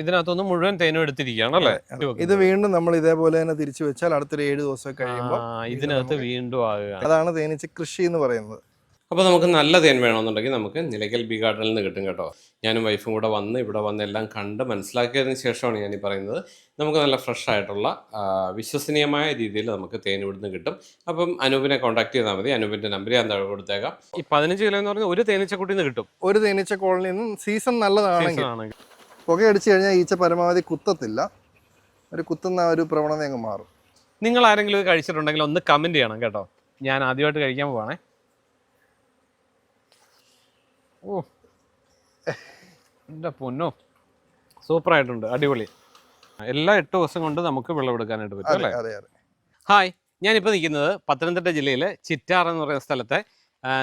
ഇതിനകത്തൊന്ന് മുഴുവൻ തേനും എടുത്തിരിക്കുകയാണ് അല്ലേ? ഇത് വീണ്ടും നമ്മൾ ഇതേപോലെ തന്നെ തിരിച്ചു വെച്ചാൽ അടുത്തൊരു ഏഴ് ദിവസം കഴിയുമ്പോൾ ഇതിനകത്ത് വീണ്ടും ആകുക അതാണ് തേനീച്ച കൃഷി എന്ന് പറയുന്നത്. അപ്പോൾ നമുക്ക് നല്ല തേൻ വേണമെന്നുണ്ടെങ്കിൽ നമുക്ക് നിലയ്ക്കൽ ബി ഗാർഡനിൽ നിന്ന് കിട്ടും കേട്ടോ. ഞാനും വൈഫും കൂടെ വന്ന് ഇവിടെ വന്ന് എല്ലാം കണ്ട് മനസ്സിലാക്കിയതിന് ശേഷമാണ് ഞാൻ ഈ പറയുന്നത്. നമുക്ക് നല്ല ഫ്രഷ് ആയിട്ടുള്ള വിശ്വസനീയമായ രീതിയിൽ നമുക്ക് തേൻ ഇവിടുന്ന് കിട്ടും. അപ്പം അനൂപിനെ കോൺടാക്ട് ചെയ്താൽ മതി. അനൂപിന്റെ നമ്പർ ഞാൻ താഴെ കൊടുത്തേക്കാം. ഈ പതിനഞ്ച് കിലോ എന്ന് പറഞ്ഞാൽ ഒരു തേനീച്ചക്കുട്ടിയിൽ നിന്ന് കിട്ടും. ഒരു തേനീച്ച കോളനിയിൽ നിന്നും സീസൺ നല്ലതാണെങ്കിൽ ആണെങ്കിൽ. പുകയടിച്ചു കഴിഞ്ഞാൽ ഈച്ച പരമാവധി കുത്തത്തില്ല. ഒരു കുത്തുന്ന ഒരു പ്രവണത അങ്ങ് മാറും. നിങ്ങൾ ആരെങ്കിലും ഇത് കഴിച്ചിട്ടുണ്ടെങ്കിൽ ഒന്ന് കമന്റ് ചെയ്യണം കേട്ടോ. ഞാൻ ആദ്യമായിട്ട് കഴിക്കാൻ പോവാണേ. ഓ. എന്റെ പൊന്നോ. സൂപ്പറായിട്ടുണ്ട് അടിപൊളി. എല്ലാ എട്ട് ദിവസം കൊണ്ട് നമുക്ക് വിളവെടുക്കാനായിട്ട് പറ്റും അല്ലേ? ഹായ് ഞാനിപ്പോൾ നിൽക്കുന്നത് പത്തനംതിട്ട ജില്ലയിലെ ചിറ്റാർ എന്ന് പറയുന്ന സ്ഥലത്തെ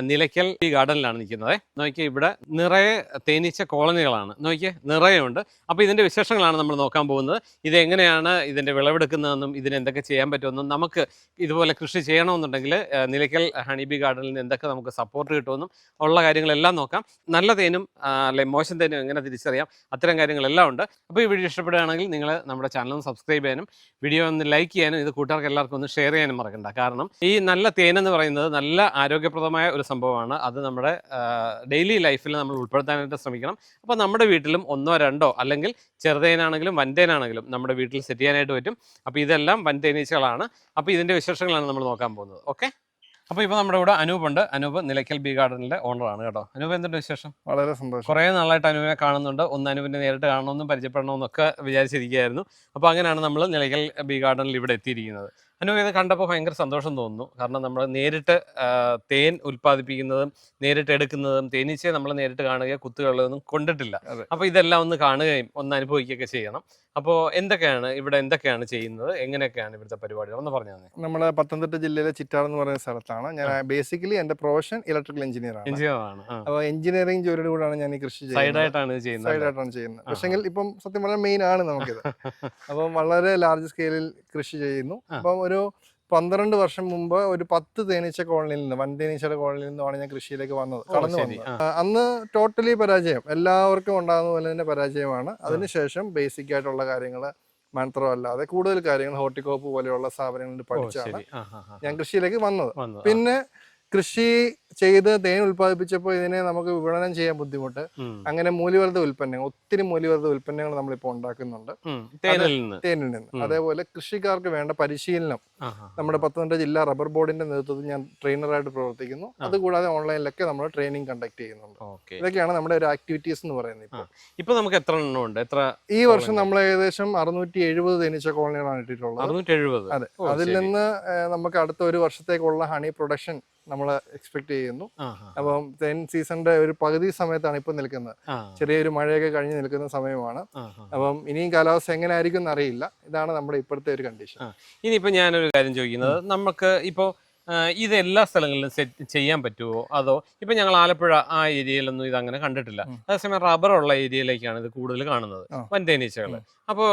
നിലയ്ക്കൽ ഈ ഗാർഡനിലാണ് നിൽക്കുന്നത്. നോക്കിയാൽ ഇവിടെ നിറയെ തേനീച്ച കോളനികളാണ്. നോക്കിയേ നിറയെ ഉണ്ട് അപ്പോൾ ഇതിന്റെ വിശേഷങ്ങളാണ് നമ്മൾ നോക്കാൻ പോകുന്നത്. ഇത് എങ്ങനെയാണ് ഇതിന്റെ വിളവെടുക്കുന്നതെന്നും ഇതിന് എന്തൊക്കെ ചെയ്യാൻ പറ്റുമെന്നും നമുക്ക് ഇതുപോലെ കൃഷി ചെയ്യണമെന്നുണ്ടെങ്കിൽ നിലയ്ക്കൽ ഹണിബി ഗാർഡനിൽ നിന്ന് എന്തൊക്കെ നമുക്ക് സപ്പോർട്ട് കിട്ടുമെന്നും ഉള്ള കാര്യങ്ങളെല്ലാം നോക്കാം. നല്ല തേനും അല്ലെ മോശം തേനും എങ്ങനെ തിരിച്ചറിയാം അത്തരം കാര്യങ്ങളെല്ലാം ഉണ്ട്. അപ്പോൾ ഈ വീഡിയോ ഇഷ്ടപ്പെടുകയാണെങ്കിൽ നിങ്ങൾ നമ്മുടെ ചാനൽ സബ്സ്ക്രൈബ് ചെയ്യാനും വീഡിയോ ഒന്ന് ലൈക്ക് ചെയ്യാനും ഇത് കൂട്ടുകാർക്ക് എല്ലാവർക്കും ഒന്ന് ഷെയർ ചെയ്യാനും മറക്കണ്ട. കാരണം ഈ നല്ല തേനെന്ന് പറയുന്നത് നല്ല ആരോഗ്യപ്രദമായ ഒരു സംഭവമാണ്. അത് നമ്മുടെ ഡെയിലി ലൈഫിൽ നമ്മൾ ഉൾപ്പെടുത്താനായിട്ട് ശ്രമിക്കണം. അപ്പോൾ നമ്മുടെ വീട്ടിലും ഒന്നോ രണ്ടോ അല്ലെങ്കിൽ ചെറുതേനാണെങ്കിലും വൻതേനാണെങ്കിലും നമ്മുടെ വീട്ടിൽ സെറ്റ് ചെയ്യാനായിട്ട് പറ്റും. അപ്പോൾ ഇതെല്ലാം വൻതേനീച്ചകളാണ്. അപ്പോൾ ഇതിന്റെ വിശേഷങ്ങളാണ് നമ്മൾ നോക്കാൻ പോകുന്നത്. ഓക്കെ? അപ്പോൾ ഇപ്പോൾ നമ്മുടെ ഇവിടെ അനൂപ് ഉണ്ട്. അനൂപ് നിലയ്ക്കൽ ബി ഗാർഡനിലെ ഓണറാണ് കേട്ടോ. അനൂപ് എന്തുണ്ട് വിശേഷം? വളരെ സന്തോഷം. കുറേ നാളായിട്ട് അനുവിനെ കാണുന്നുണ്ട്. ഒന്ന് അനുവിനെ നേരിട്ട് കാണണമെന്നും പരിചയപ്പെടണമെന്നൊക്കെ വിചാരിച്ചിരിക്കുകയായിരുന്നു. അപ്പോൾ അങ്ങനെയാണ് നമ്മൾ നിലയ്ക്കൽ ബി ഗാർഡനിൽ ഇവിടെ എത്തിയിരിക്കുന്നത്. അനു ഇത് കണ്ടപ്പോൾ ഭയങ്കര സന്തോഷം തോന്നുന്നു. കാരണം നമ്മൾ നേരിട്ട് തേൻ ഉൽപ്പാദിപ്പിക്കുന്നതും നേരിട്ട് എടുക്കുന്നതും തേനീച്ചയെ നമ്മൾ നേരിട്ട് കാണുകയോ കുത്തുകളൊന്നും കൊണ്ടിട്ടില്ല. അപ്പൊ ഇതെല്ലാം ഒന്ന് കാണുകയും ഒന്ന് അനുഭവിക്കുകയൊക്കെ ചെയ്യണം. അപ്പോൾ എന്തൊക്കെയാണ് ഇവിടെ എന്തൊക്കെയാണ് ചെയ്യുന്നത്? എങ്ങനെയൊക്കെയാണ് ഇവിടുത്തെ പരിപാടികൾ? ഒന്ന് പറഞ്ഞു തന്നെ നമ്മുടെ പത്തനംതിട്ട ജില്ലയിലെ ചിറ്റാർ എന്ന് പറയുന്ന സ്ഥലത്താണ്. ഞാൻ ബേസിക്കലി എന്റെ പ്രൊഫഷൻ ഇലക്ട്രിക്കൽ എഞ്ചിനീയർ ആണ്. എൻജിഒയാണ് അപ്പോൾ എഞ്ചിനീയറിംഗ് ജോലിയുടെ കൂടെയാണ് ഞാൻ ഈ കൃഷി ചെയ്യുന്നത്. സൈഡായിട്ടാണ് ചെയ്യുന്നത് അല്ലേ? സൈഡായിട്ടാണ് ചെയ്യുന്നത്. പക്ഷെങ്കിൽ ഇപ്പം സത്യം പറഞ്ഞാൽ മെയിൻ ആണ് നമുക്കിത്. അപ്പം വളരെ ലാർജ് സ്കെയിലിൽ കൃഷി ചെയ്യുന്നു. അപ്പം ഒരു പന്ത്രണ്ട് വർഷം മുമ്പ് ഒരു പത്ത് തേനീച്ച കോളനിയിൽ നിന്ന് വൻ തേനീച്ചയുടെ കോളനിയിൽ നിന്നുമാണ് ഞാൻ കൃഷിയിലേക്ക് വന്നത് കടന്നു വന്നത്. അന്ന് ടോട്ടലി പരാജയം എല്ലാവർക്കും ഉണ്ടാകുന്ന പോലെ തന്നെ പരാജയമാണ്. അതിനുശേഷം ബേസിക് ആയിട്ടുള്ള കാര്യങ്ങൾ മാത്രമല്ലാതെ കൂടുതൽ കാര്യങ്ങൾ ഹോർട്ടിക്കോപ്പ് പോലെയുള്ള സ്ഥാപനങ്ങളിൽ പഠിച്ചാണ് ഞാൻ കൃഷിയിലേക്ക് വന്നത്. പിന്നെ കൃഷി ചെയ്ത് തേൻ ഉൽപ്പാദിപ്പിച്ചപ്പോൾ ഇതിനെ നമുക്ക് വിപണനം ചെയ്യാൻ ബുദ്ധിമുട്ട്. അങ്ങനെ മൂല്യവർദ്ധ ഉൽപ്പന്നങ്ങൾ ഒത്തിരി മൂല്യവർദ്ധ ഉൽപ്പന്നങ്ങൾ നമ്മളിപ്പോൾ ഉണ്ടാക്കുന്നുണ്ട്. തേനിൽ നിന്ന്. അതേപോലെ കൃഷിക്കാർക്ക് വേണ്ട പരിശീലനം. നമ്മുടെ പത്തനംതിട്ട ജില്ലാ റബ്ബർ ബോർഡിന്റെ നേതൃത്വത്തിൽ ഞാൻ ട്രെയിനറായിട്ട് പ്രവർത്തിക്കുന്നു. അതുകൂടാതെ ഓൺലൈനിലൊക്കെ നമ്മൾ ട്രെയിനിങ് കണ്ടക്ട് ചെയ്യുന്നുണ്ട്. ഇതൊക്കെയാണ് നമ്മുടെ ഒരു ആക്ടിവിറ്റീസ് എന്ന് പറയുന്നത് ഇപ്പോൾ. ഇപ്പൊ നമുക്ക് എത്ര എണ്ണം ഉണ്ട്? എത്ര ഈ വർഷം നമ്മൾ ഏകദേശം അറുന്നൂറ്റി എഴുപത് തേനീച്ച കോളനികളാണ് ഇട്ടിട്ടുള്ളത്. അറുന്നൂറ്റി എഴുപത് അതെ അതിൽ നിന്ന് നമുക്ക് അടുത്ത ഒരു വർഷത്തേക്കുള്ള ഹണി പ്രൊഡക്ഷൻ നമ്മൾ എക്സ്പെക്ട് ചെയ്യുന്നു. അപ്പം തേൻ സീസണിന്റെ ഒരു പകുതി സമയത്താണ് ഇപ്പോൾ നിൽക്കുന്നത്. ചെറിയൊരു മഴയൊക്കെ കഴിഞ്ഞ് നിൽക്കുന്ന സമയമാണ്. അപ്പം ഇനിയും കാലാവസ്ഥ എങ്ങനെ ആയിരിക്കും എന്ന് അറിയില്ല ഇതാണ് നമ്മുടെ ഇപ്പോഴത്തെ ഒരു കണ്ടീഷൻ ഇനിയിപ്പോ ഞാനൊരു കാര്യം ചോദിക്കുന്നത്. നമുക്ക് ഇപ്പോ ആ, ഇത് എല്ലാ സ്ഥലങ്ങളിലും സെറ്റ് ചെയ്യാൻ പറ്റുമോ അതോ ഇപ്പൊ ഞങ്ങൾ ആലപ്പുഴ ആ ഏരിയയിലൊന്നും ഇത് അങ്ങനെ കണ്ടിട്ടില്ല. അതേസമയം റബ്ബർ ഉള്ള ഏരിയയിലേക്കാണ് ഇത് കൂടുതൽ കാണുന്നത്. വൻതേനീച്ചകൾ ഉം. അപ്പോ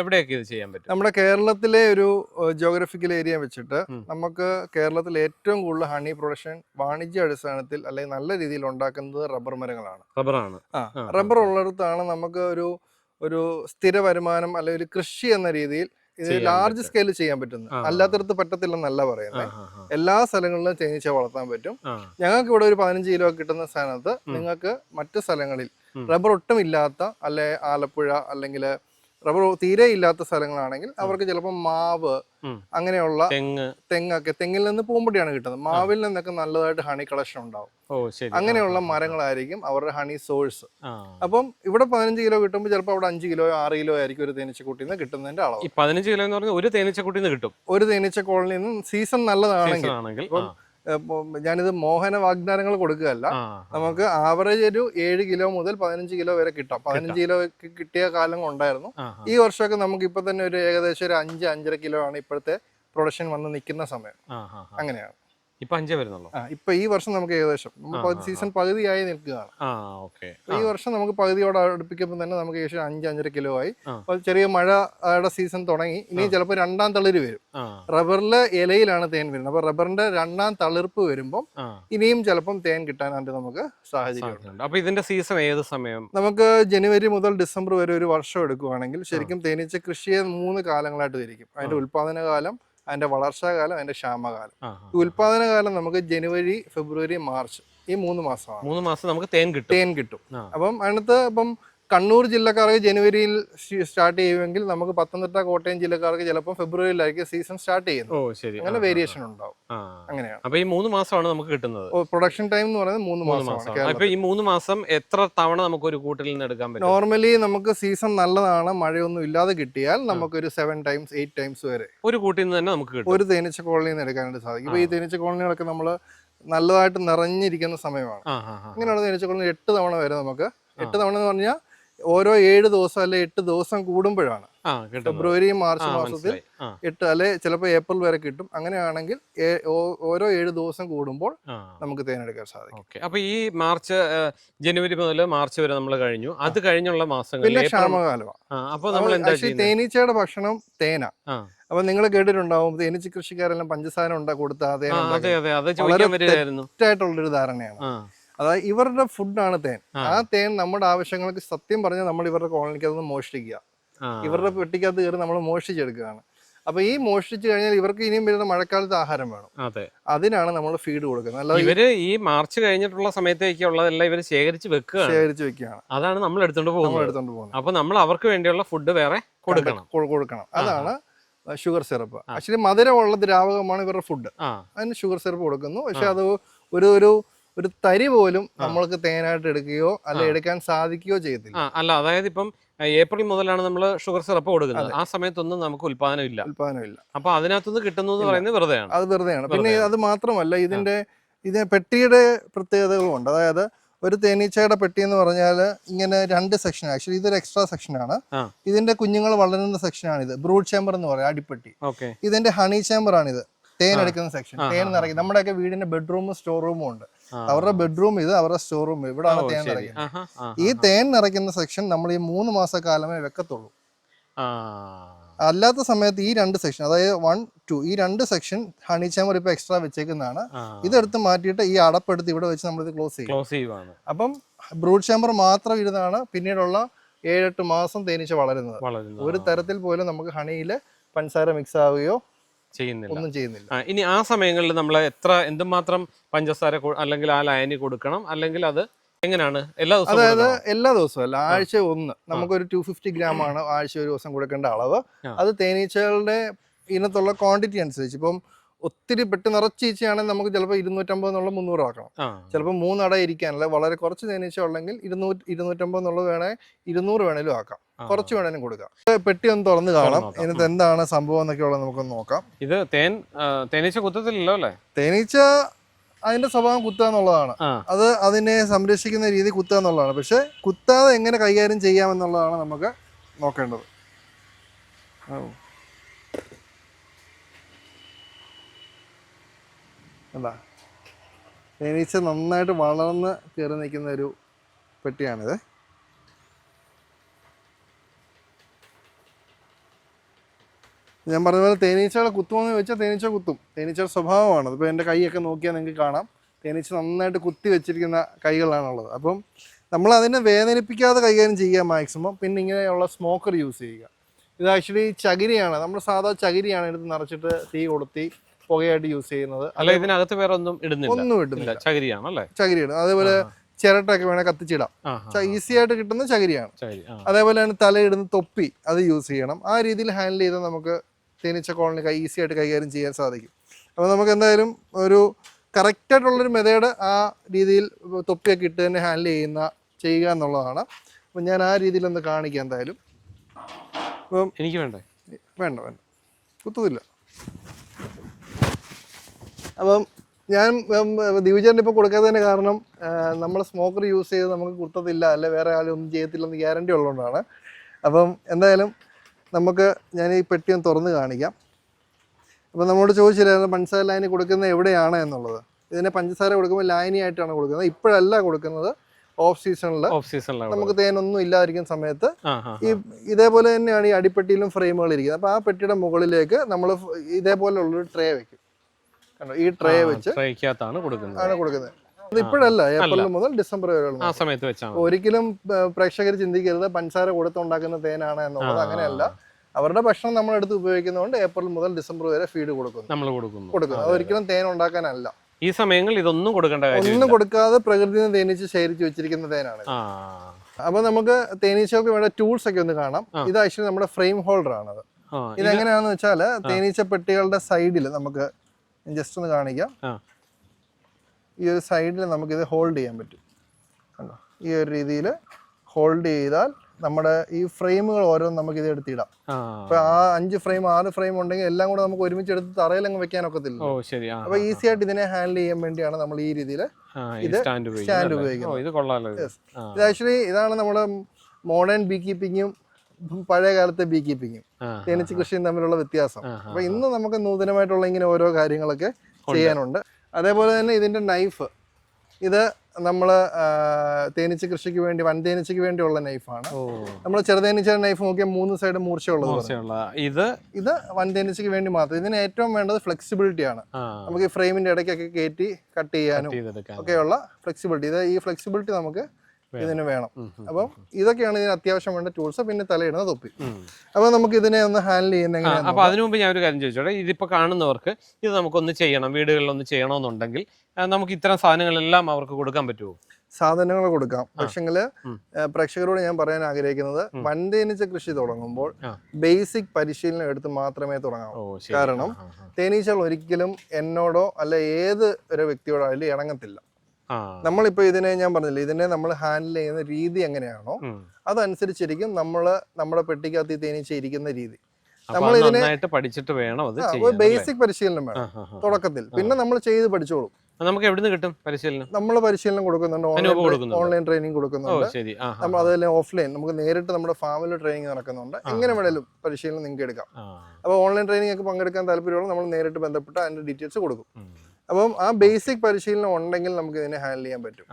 എവിടെയൊക്കെ ഇത് ചെയ്യാൻ പറ്റും? നമ്മുടെ കേരളത്തിലെ ഒരു ജോഗ്രഫിക്കൽ ഏരിയ വെച്ചിട്ട് നമുക്ക് കേരളത്തിൽ ഏറ്റവും കൂടുതൽ ഹണി പ്രൊഡക്ഷൻ വാണിജ്യ അടിസ്ഥാനത്തിൽ അല്ലെങ്കിൽ നല്ല രീതിയിൽ ഉണ്ടാക്കുന്നത് റബ്ബർ മരങ്ങളാണ്. റബ്ബറാണ് റബ്ബർ ഉള്ളിടത്താണ് നമുക്ക് ഒരു ഒരു സ്ഥിര വരുമാനം അല്ലെങ്കിൽ ഒരു കൃഷി എന്ന രീതിയിൽ ഇത് ലാർജ് സ്കെയിൽ ചെയ്യാൻ പറ്റുന്നത്. അല്ലാത്തടത്ത് പറ്റത്തില്ലെന്നല്ല പറയുന്നത് എല്ലാ സ്ഥലങ്ങളിലും തേനീച്ച വളർത്താൻ പറ്റും. ഞങ്ങൾക്ക് ഇവിടെ ഒരു പതിനഞ്ച് കിലോ കിട്ടുന്ന സ്ഥാനത്ത് നിങ്ങൾക്ക് മറ്റു സ്ഥലങ്ങളിൽ റബ്ബർ ഒട്ടും ഇല്ലാത്ത അല്ലെ ആലപ്പുഴ അല്ലെങ്കിൽ റബ്ബർ തീരെ ഇല്ലാത്ത സ്ഥലങ്ങളാണെങ്കിൽ അവർക്ക് ചിലപ്പോൾ മാവ് അങ്ങനെയുള്ള തെങ്ങ്. തെങ്ങൊക്കെ തെങ്ങിൽ നിന്ന് പൂമ്പൊടിയാണ് കിട്ടുന്നത്. മാവിൽ നിന്നൊക്കെ നല്ലതായിട്ട് ഹണി കളക്ഷൻ ഉണ്ടാവും. അങ്ങനെയുള്ള മരങ്ങളായിരിക്കും അവരുടെ ഹണി സോഴ്സ്. അപ്പം ഇവിടെ പതിനഞ്ച് കിലോ കിട്ടുമ്പോൾ ചിലപ്പോൾ അവിടെ അഞ്ച് കിലോ ആറ് കിലോ ആയിരിക്കും ഒരു തേനീച്ചക്കൂട്ടിൽ നിന്ന് കിട്ടുന്നതിന്റെ അളവ്. പതിനഞ്ച് കിലോ എന്ന് പറഞ്ഞാൽ ഒരു തേനീച്ചക്കുട്ടിയിൽ നിന്ന് കിട്ടും. ഒരു തേനീച്ച കോളനിയിൽ നിന്ന് സീസൺ നല്ലതാണെങ്കിൽ ഞാനിത് മോഹന വാഗ്ദാനങ്ങൾ കൊടുക്കുകയല്ല. നമുക്ക് ആവറേജ് ഒരു ഏഴ് കിലോ മുതൽ പതിനഞ്ച് കിലോ വരെ കിട്ടാം. പതിനഞ്ച് കിലോ കിട്ടിയ കാലം ഉണ്ടായിരുന്നു. ഈ വർഷമൊക്കെ നമുക്ക് ഇപ്പൊ തന്നെ ഒരു ഏകദേശം ഒരു അഞ്ച് അഞ്ചര കിലോ ആണ് ഇപ്പോഴത്തെ പ്രൊഡക്ഷൻ വന്ന് നിൽക്കുന്ന സമയം. അങ്ങനെയാണ്. ഇപ്പൊ അഞ്ചേ വരുന്നുള്ളൂ. ഇപ്പൊ ഈ വർഷം നമുക്ക് ഏകദേശം സീസൺ പകുതിയായി നിൽക്കുകയാണ്. ഈ വർഷം നമുക്ക് പകുതിയോട് അടുപ്പിക്കുമ്പോൾ തന്നെ നമുക്ക് ഏകദേശം അഞ്ച് അഞ്ചര കിലോ ആയി. ചെറിയ മഴയുടെ സീസൺ തുടങ്ങി. ഇനി ചിലപ്പോൾ രണ്ടാം തളിര് വരും. റബ്ബറിലെ ഇലയിലാണ് തേൻ വരുന്നത്. അപ്പൊ റബ്ബറിന്റെ രണ്ടാം തളിർപ്പ് വരുമ്പോൾ ഇനിയും ചിലപ്പം തേൻ കിട്ടാനായിട്ട് നമുക്ക് സാഹചര്യം അപ്പൊ ഇതിന്റെ സീസൺ ഏത് സമയം? നമുക്ക് ജനുവരി മുതൽ ഡിസംബർ വരെ ഒരു വർഷം എടുക്കുകയാണെങ്കിൽ ശരിക്കും തേനീച്ച കൃഷിയെ മൂന്ന് കാലങ്ങളായിട്ട് തിരിക്കും. അതിന്റെ ഉൽപാദന കാലം അതിന്റെ വളർച്ചാകാലം അതിന്റെ ക്ഷാമകാലം. ഈ ഉൽപാദന കാലം നമുക്ക് ജനുവരി ഫെബ്രുവരി മാർച്ച് ഈ മൂന്ന് മാസമാണ് മൂന്ന് മാസം നമുക്ക് തേൻ കിട്ടും തേൻ കിട്ടും. അപ്പം അതിനകത്ത് ഇപ്പം കണ്ണൂർ ജില്ലക്കാർക്ക് ജനുവരിയിൽ സ്റ്റാർട്ട് ചെയ്യുമെങ്കിൽ നമുക്ക് പത്തനംതിട്ട കോട്ടയം ജില്ലക്കാർക്ക് ചിലപ്പോൾ ഫെബ്രുവരിയിലായിരിക്കും സീസൺ സ്റ്റാർട്ട് ചെയ്യുന്നത്. ഓ ശരി. അങ്ങനെ വേരിയേഷൻ ഉണ്ടാവും. അങ്ങനെയാണ്. അപ്പൊ ഈ മൂന്ന് മാസമാണ് നമുക്ക് കിട്ടുന്നത്. പ്രൊഡക്ഷൻ ടൈം എന്ന് പറയുന്നത് മൂന്ന് മാസമാണ് മാസം അപ്പൊ ഈ മൂന്ന് മാസം എത്ര തവണ നമുക്ക് ഒരു കൂട്ടിൽ നിന്ന് എടുക്കാൻ പറ്റും? നോർമലി നമുക്ക് സീസൺ നല്ലതാണ് മഴയൊന്നും ഇല്ലാതെ കിട്ടിയാൽ നമുക്ക് ഒരു സെവൻ ടൈംസ് എയ്റ്റ് ടൈംസ് വരെ. ഒരു കൂട്ടിൽ നിന്ന് തന്നെ നമുക്ക് കിട്ടും. ഒരു തേനീച്ച കോളനിയിൽ നിന്ന് എടുക്കാനായിട്ട് സാധിക്കും. ഇപ്പൊ ഈ തേനീച്ച കോളനികളൊക്കെ നമ്മൾ നല്ലതായിട്ട് നിറഞ്ഞിരിക്കുന്ന സമയമാണ്. അങ്ങനെയുള്ള തേനീച്ച കോളനി എട്ട് തവണ വരെ നമുക്ക് എട്ട് തവണ എന്ന് പറഞ്ഞാൽ ഓരോ ഏഴ് ദിവസം അല്ലെ എട്ട് ദിവസം കൂടുമ്പോഴാണ്. ഫെബ്രുവരി മാർച്ച് മാസത്തിൽ എട്ട് അല്ലെ ചിലപ്പോൾ ഏപ്രിൽ വരെ കിട്ടും. അങ്ങനെയാണെങ്കിൽ ഓരോ ഏഴ് ദിവസം കൂടുമ്പോൾ നമുക്ക് തേനെടുക്കാൻ സാധിക്കും. അപ്പൊ ഈ മാർച്ച് ജനുവരി മുതൽ മാർച്ച് വരെ നമ്മൾ കഴിഞ്ഞു. അത് കഴിഞ്ഞുള്ള മാസം പിന്നെ ക്ഷാമകാലമാണ് അപ്പൊ നമ്മൾ തേനീച്ചയുടെ ഭക്ഷണം തേന. അപ്പൊ നിങ്ങൾ കേട്ടിട്ടുണ്ടാവും തേനീച്ച കൃഷിക്കാരെല്ലാം പഞ്ചസാര ഉണ്ടാ കൊടുത്താ തെറ്റായിട്ടുള്ളൊരു ധാരണയാണ്. അതായത് ഇവരുടെ ഫുഡാണ് തേൻ. ആ. തേൻ നമ്മുടെ ആവശ്യങ്ങൾക്ക് സത്യം പറഞ്ഞാൽ നമ്മൾ ഇവരുടെ കോളനിക്ക് അതൊന്ന് മോഷ്ടിക്കുക. ഇവരുടെ പെട്ടിക്കകത്ത് കയറി നമ്മൾ മോഷ്ടിച്ചെടുക്കുകയാണ്. അപ്പൊ ഈ മോഷ്ടിച്ചു കഴിഞ്ഞാൽ ഇവർക്ക് ഇനിയും വരുന്ന മഴക്കാലത്ത് ആഹാരം വേണം. അതെ. അതിനാണ് നമ്മൾ ഫീഡ് കൊടുക്കുന്നത്. അല്ലാതെ ഇവർ ഈ മാർച്ച് കഴിഞ്ഞിട്ടുള്ള സമയത്തേക്കുള്ളതെല്ലാം ഇവർ ശേഖരിച്ച് വെക്കുക ശേഖരിച്ച് വെക്കുകയാണ്. അതാണ് നമ്മൾ എടുത്തോണ്ട് പോകുന്നത്. എടുത്തോണ്ട് പോകുന്നത്. അപ്പൊ നമ്മൾ അവർക്ക് വേണ്ടിയുള്ള ഫുഡ് വേറെ കൊടുക്കണം. കൊടുക്കണം. അതാണ് ഷുഗർ സിറപ്പ് ആക്ച്വലി മധുരമുള്ള ദ്രാവകമാണ് ഇവരുടെ ഫുഡ് അതിന് ഷുഗർ സിറപ്പ് കൊടുക്കുന്നു. പക്ഷെ അത് ഒരു ഒരു ഒരു തരി പോലും നമ്മൾക്ക് തേനായിട്ട് എടുക്കുകയോ അല്ലെ എടുക്കാൻ സാധിക്കുകയോ ചെയ്യത്തില്ല. അല്ല അതായത് ഇപ്പം ഏപ്രിൽ മുതലാണ് നമ്മൾ ഷുഗർ സിറപ്പ് കൊടുക്കുന്നത്. ആ സമയത്തൊന്നും നമുക്ക് ഉൽപാദനം ഇല്ല. ഉൽപാദനമില്ല അപ്പൊ അതിനകത്തുനിന്ന് കിട്ടുന്നു പറയുന്നത് വെറുതെയാണ്. അത് വെറുതെയാണ്. പിന്നെ അത് മാത്രമല്ല ഇതിന്റെ ഇതിന് പെട്ടിയുടെ പ്രത്യേകതകളുമുണ്ട് അതായത് ഒരു തേനീച്ചയുടെ പെട്ടി എന്ന് പറഞ്ഞാൽ ഇങ്ങനെ രണ്ട് സെക്ഷൻ ആക്ച്വലി ഇതൊരു എക്സ്ട്രാ സെക്ഷനാണ്. ആണ് ഇതിന്റെ കുഞ്ഞുങ്ങൾ വളരുന്ന സെക്ഷനാണ് ഇത് ബ്രൂഡ് ചേമ്പർ എന്ന് പറയും അടിപ്പെട്ടി. ഓക്കെ. ഇതിന്റെ ഹണി ചേമ്പർ ആണ് ഇത് തേൻ എടുക്കുന്ന സെക്ഷൻ. തേൻ നിറയ്ക്കും. നമ്മുടെയൊക്കെ വീടിന്റെ ബെഡ്റൂമും സ്റ്റോർ റൂമും ഉണ്ട്. അവരുടെ ബെഡ്റൂം ഇത് അവരുടെ സ്റ്റോർ റൂം ഇവിടാണ് തേൻ നിറയ്ക്കുന്നത്. ഈ തേൻ നിറയ്ക്കുന്ന സെക്ഷൻ നമ്മൾ ഈ മൂന്ന് മാസക്കാലമേ വെക്കത്തുള്ളൂ. അല്ലാത്ത സമയത്ത് ഈ രണ്ട് സെക്ഷൻ അതായത് വൺ ടു ഈ രണ്ട് സെക്ഷൻ ഹണി ചേമ്പർ ഇപ്പൊ എക്സ്ട്രാ വെച്ചേക്കുന്നതാണ്. ഇതെടുത്ത് മാറ്റിയിട്ട് ഈ അടപ്പെടുത്ത് ഇവിടെ വെച്ച് നമ്മൾ ഇത് ക്ലോസ് ചെയ്യും. ക്ലോസ് ചെയ്യുവാണ്. അപ്പം ബ്രൂഡ് ചേമ്പർ മാത്രം ഇരുന്നാണ് പിന്നീടുള്ള ഏഴെട്ട് മാസം തേനീച്ച വളരുന്നത്. വളരുന്നത്. ഒരു തരത്തിൽ പോലും നമുക്ക് ഹണിയിൽ പഞ്ചസാര മിക്സ് ആവുകയോ ചെയ്യുന്നില്ല. ഒന്നും ചെയ്യുന്നില്ല. ആ, ഇനി ആ സമയങ്ങളിൽ നമ്മൾ എത്ര എന്തുമാത്രം പഞ്ചസാര കൊ- അല്ലെങ്കിൽ ആ ലയനി കൊടുക്കണം അല്ലെങ്കിൽ അത് എങ്ങനെയാണ്? എല്ലാ ദിവസവും അതായത് കൊടുക്കണോ? എല്ലാ ദിവസവും അല്ല ആഴ്ച ഒന്ന്. നമുക്കൊരു ടു ഫിഫ്റ്റി ഗ്രാം ആണ് ആഴ്ച ഒരു ദിവസം കൊടുക്കേണ്ട അളവ്. ആ. അത് തേനീച്ചകളുടെ ഇനത്തുള്ള ക്വാണ്ടിറ്റി അനുസരിച്ച്. ഇപ്പം ഒത്തിരി പെട്ട് നിറച്ചീച്ചയാണെങ്കിൽ നമുക്ക് ചിലപ്പോൾ ഇരുന്നൂറ്റമ്പത് എന്നുള്ള മുന്നൂറ് ആക്കണം. ആ. ചിലപ്പോൾ മൂന്നട ഇരിക്കാനല്ല. വളരെ കുറച്ച് തേനീച്ച ഉള്ളെങ്കിൽ ഇരുന്നൂറ്റി ഇരുന്നൂറ്റമ്പത് എന്നുള്ളത് വേണേൽ ഇരുന്നൂറ് വേണേലും ആക്കാം. കുറച്ച് വേണേലും കൊടുക്കാം. പെട്ടി ഒന്ന് തുറന്ന് കാണാം. ഇതിനകത്ത് എന്താണ് സംഭവം എന്നൊക്കെ ഉള്ളത് നമുക്കൊന്ന് നോക്കാം. ഇത് തേൻ തേനീച്ച കുത്തത്തില്ലല്ലോ അല്ലേ? തേനീച്ച അതിന്റെ സ്വഭാവം കുത്തുക എന്നുള്ളതാണ്. അത് അതിനെ സംരക്ഷിക്കുന്ന രീതി കുത്തുക എന്നുള്ളതാണ്. പക്ഷെ കുത്താതെ എങ്ങനെ കൈകാര്യം ചെയ്യാമെന്നുള്ളതാണ് നമുക്ക് നോക്കേണ്ടത്. എന്താ തേനീച്ച നന്നായിട്ട് വളർന്ന് കയറി നിൽക്കുന്ന ഒരു പെട്ടിയാണിത്. ഞാൻ പറഞ്ഞ പോലെ തേനീച്ചകളെ കുത്തുമെന്ന് ചോദിച്ചാൽ തേനീച്ച കുത്തും. തേനീച്ചയുടെ സ്വഭാവമാണ്. ഇപ്പോൾ എന്റെ കൈയൊക്കെ നോക്കിയാൽ നിങ്ങൾക്ക് കാണാം. തേനീച്ച നന്നായിട്ട് കുത്തി വെച്ചിരിക്കുന്ന കൈകളാണുള്ളത്. അപ്പം നമ്മൾ അതിനെ വേദനിപ്പിക്കാതെ കൈകാര്യം ചെയ്യുക മാക്സിമം പിന്നെ ഇങ്ങനെയുള്ള സ്മോക്കർ യൂസ് ചെയ്യുക. ഇത് ആക്ച്വലി ചകിരിയാണ്. നമ്മൾ സാധാ ചകിരിയാണ് എടുത്ത് നിറച്ചിട്ട് തീ കൊളുത്തി പുകയായിട്ട് യൂസ് ചെയ്യുന്നത്. അല്ല ഇതിനകത്ത് വേറെ ഒന്നും ഇടുന്നില്ല. ഒന്നും ഇടുന്നില്ല. ചകിരിയാണ് അല്ലേ ചകിരിയാണ്. അതേപോലെ ചിരട്ടൊക്കെ വേണേൽ കത്തിച്ചിടാം. ഈസി ആയിട്ട് കിട്ടുന്ന ചകിരിയാണ്. ചകിരി അതേപോലെ തന്നെ തലയിടുന്ന തൊപ്പി അത് യൂസ് ചെയ്യണം. ആ രീതിയിൽ ഹാൻഡിൽ ചെയ്താൽ നമുക്ക് തേനീച്ച കോളനി കൈ ഈസി ആയിട്ട് കൈകാര്യം ചെയ്യാൻ സാധിക്കും. അപ്പോൾ നമുക്ക് എന്തായാലും ഒരു കറക്റ്റായിട്ടുള്ളൊരു മെത്തേഡ് ആ രീതിയിൽ തൊപ്പിയൊക്കെ ഇട്ട് തന്നെ ഹാൻഡിൽ ചെയ്യുന്ന ചെയ്യുക എന്നുള്ളതാണ്. അപ്പം ഞാൻ ആ രീതിയിൽ ഒന്ന് കാണിക്കാം എന്തായാലും. അപ്പം എനിക്ക് വേണ്ടേ? വേണ്ട വേണ്ട. കുത്തുന്നില്ല അപ്പം ഞാൻ ദിവചേട്ടൻ ഇപ്പോൾ കൊടുക്കാത്തതിന് കാരണം നമ്മൾ സ്മോക്കർ യൂസ് ചെയ്ത് നമുക്ക് കുത്തത്തില്ല അല്ലെ വേറെ ആരും ഒന്നും ചെയ്യത്തില്ലെന്ന് ഗ്യാരണ്ടി ഉള്ളതുകൊണ്ടാണ്. അപ്പം എന്തായാലും നമുക്ക് ഞാൻ ഈ പെട്ടി ഒന്ന് തുറന്ന് കാണിക്കാം. അപ്പോൾ നമ്മളോട് ചോദിച്ചില്ലായിരുന്നു പഞ്ചസാര ലായനി കൊടുക്കുന്നത് എവിടെയാണ് എന്നുള്ളത്? ഇതിനെ പഞ്ചസാര കൊടുക്കുമ്പോൾ ലായനി ആയിട്ടാണ് കൊടുക്കുന്നത്. ഇപ്പോഴല്ല കൊടുക്കുന്നത് ഓഫ് സീസണിൽ ഓഫ് സീസണിൽ നമുക്ക് തേനൊന്നും ഇല്ലാതിരിക്കുന്ന സമയത്ത് ഈ ഇതേപോലെ തന്നെയാണ് ഈ അടിപ്പെട്ടിയിലും ഫ്രെയിമുകൾ ഇരിക്കുന്നത്. അപ്പോൾ ആ പെട്ടിയുടെ മുകളിലേക്ക് നമ്മൾ ഇതേപോലെയുള്ളൊരു ട്രേ വെക്കും. കണ്ടോ? ഈ ട്രേ വെച്ച് ആണ് കൊടുക്കുന്നത്. ഇപ്പോഴല്ല ഏപ്രിൽ മുതൽ ഡിസംബർ വരെയുള്ള ആ സമയത്ത് വെച്ചാണ് ഒരിക്കലും പ്രേക്ഷകർ ചിന്തിക്കരുത് പഞ്ചസാര കൊടുത്തുണ്ടാക്കുന്ന തേനാണ് എന്നുള്ളത് അങ്ങനെയല്ല. അവരുടെ ഭക്ഷണം നമ്മൾ എടുത്ത് ഉപയോഗിക്കുന്നതുകൊണ്ട് ഏപ്രിൽ മുതൽ ഡിസംബർ വരെ ഫീഡ് കൊടുക്കുന്നു. നമ്മൾ കൊടുക്കുന്നു. കൊടുക്കുന്നു. അത് ഒരിക്കലും തേൻ ഉണ്ടാക്കാനല്ല. ഈ സമയങ്ങളിൽ ഇതൊന്നും കൊടുക്കേണ്ട ഒന്നും കൊടുക്കാതെ പ്രകൃതിയെ തേനീച്ച് ശേഖരിച്ച് വെച്ചിരിക്കുന്ന തേനാണ് ആ. അപ്പൊ നമുക്ക് തേനീച്ചകൾക്ക് വേണ്ട ടൂൾസ് ഒക്കെ ഒന്ന് കാണാം. ഇത് ആക്ച്വലി നമ്മുടെ ഫ്രെയിം ഹോൾഡർ ആണത് ഇതെങ്ങനെയാണെന്ന് വെച്ചാൽ തേനീച്ച പെട്ടികളുടെ സൈഡിൽ നമുക്ക് ജസ്റ്റ് ഒന്ന് കാണിക്കാം. ഈ ഒരു സൈഡിൽ നമുക്കിത് ഹോൾഡ് ചെയ്യാൻ പറ്റും. കണ്ടോ? ഈ ഒരു രീതിയിൽ ഹോൾഡ് ചെയ്താൽ നമ്മുടെ ഈ ഫ്രെയിമുകൾ ഓരോന്നും നമുക്ക് ഇത് എടുത്തിടാം അപ്പൊ ആ അഞ്ച് ഫ്രെയിം ആറ് ഫ്രെയിം ഉണ്ടെങ്കിൽ എല്ലാം കൂടെ നമുക്ക് ഒരുമിച്ച് എടുത്ത് തറയിലങ്ങ് ആ അപ്പൊ ഈസി ആയിട്ട് ഇതിനെ ഹാൻഡിൽ ചെയ്യാൻ വേണ്ടിയാണ് നമ്മൾ ഈ രീതിയിൽ ഇത് സ്റ്റാൻഡ് ഉപയോഗിക്കുന്നത് ഇത് ആക്ച്വലി ഇതാണ് നമ്മുടെ മോഡേൺ ബീ കീപ്പിങ്ങും പഴയ കാലത്തെ ബീ കീപ്പിങ്ങും തേനീച്ച കൃഷിയും തമ്മിലുള്ള വ്യത്യാസം. അപ്പൊ ഇന്ന് നമുക്ക് നൂതനമായിട്ടുള്ള ഇങ്ങനെ ഓരോ കാര്യങ്ങളൊക്കെ ചെയ്യാനുണ്ട്. അതേപോലെ തന്നെ ഇതിന്റെ നൈഫ് ഇത് നമ്മൾ തേനീച്ച കൃഷിക്ക് വേണ്ടി വൻ തേനീച്ചയ്ക്ക് വേണ്ടിയുള്ള നൈഫാണ് നമ്മൾ ചെറുതേനീച്ചയുടെ നൈഫ് നോക്കിയാൽ മൂന്ന് സൈഡ് മൂർച്ചയുള്ളത് ഇത്? ഇത് വൻ തേനീച്ചയ്ക്ക് വേണ്ടി മാത്രം. ഇതിന് ഏറ്റവും വേണ്ടത് ഫ്ലെക്സിബിലിറ്റി ആണ്. നമുക്ക് ഈ ഫ്രെയിമിന്റെ ഇടയ്ക്കൊക്കെ കയറ്റി കട്ട് ചെയ്യാനും ഒക്കെയുള്ള ഫ്ലെക്സിബിലിറ്റി ഇത് ഈ ഫ്ലെക്സിബിലിറ്റി നമുക്ക് ഇതിന് വേണം. അപ്പം ഇതൊക്കെയാണ് ഇതിന് അത്യാവശ്യം വേണ്ട ടൂൾസ്. പിന്നെ തലയിടുന്ന തൊപ്പി. അപ്പൊ നമുക്ക് ഇതിനെ ഒന്ന് ഹാൻഡിൽ ചെയ്യുന്ന അപ്പൊ അതിനു മുമ്പ് ഞാൻ ഒരു കാര്യം ചോദിച്ചോട്ടെ. ഇതിപ്പോ കാണുന്നവർക്ക് ഇത് നമുക്കൊന്ന് ചെയ്യണം. വീടുകളിൽ ഒന്ന് ചെയ്യണമെന്നുണ്ടെങ്കിൽ നമുക്ക് ഇത്തരം സാധനങ്ങളെല്ലാം അവർക്ക് കൊടുക്കാൻ പറ്റുമോ സാധനങ്ങൾ കൊടുക്കാം. പക്ഷെങ്കിൽ പ്രേക്ഷകരോട് ഞാൻ പറയാൻ ആഗ്രഹിക്കുന്നത് വൻതേനീച്ച കൃഷി തുടങ്ങുമ്പോൾ ബേസിക് പരിശീലനം എടുത്ത് മാത്രമേ തുടങ്ങാവൂ. കാരണം തേനീച്ചകൾ ഒരിക്കലും എന്നോടോ അല്ല ഏത് ഒരു വ്യക്തിയോടോ അതിൽ ഇണങ്ങത്തില്ല. നമ്മളിപ്പോൾ ഇതിനെ ഞാൻ പറഞ്ഞില്ല ഇതിനെ നമ്മൾ ഹാൻഡിൽ ചെയ്യുന്ന രീതി എങ്ങനെയാണോ. അതനുസരിച്ചിരിക്കും നമ്മൾ നമ്മുടെ പെട്ടിക്കകത്ത് ഈ തേനീച്ച ഇരിക്കുന്ന രീതി. നമ്മൾ ഇതിനെ പഠിച്ചിട്ട് വേണം ബേസിക് പരിശീലനം വേണം. തുടക്കത്തിൽ. പിന്നെ നമ്മൾ ചെയ്ത് പഠിച്ചോളും. നമുക്ക് എവിടുന്ന് കിട്ടും പരിശീലനം? നമ്മൾ പരിശീലനം കൊടുക്കുന്നുണ്ട് ഓൺലൈൻ ട്രെയിനിങ് കൊടുക്കുന്നുണ്ട്. നമ്മൾ അതുപോലെ ഓഫ്ലൈൻ നമുക്ക് നേരിട്ട് നമ്മുടെ ഫാമിൽ ട്രെയിനിങ് നടക്കുന്നുണ്ട്. എങ്ങനെ വേണേലും പരിശീലനം നിങ്ങൾക്ക് എടുക്കാം. അപ്പൊ അപ്പോൾ ഓൺലൈൻ ട്രെയിനിങ് ഒക്കെ പങ്കെടുക്കാൻ താല്പര്യമുള്ള നമ്മൾ നേരിട്ട് ബന്ധപ്പെട്ട് അതിന്റെ ഡീറ്റെയിൽസ് കൊടുക്കും. അപ്പം ആ ബേസിക് പരിശീലനം ഉണ്ടെങ്കിൽ നമുക്ക് ഇതിനെ ഹാൻഡിൽ ചെയ്യാൻ പറ്റും.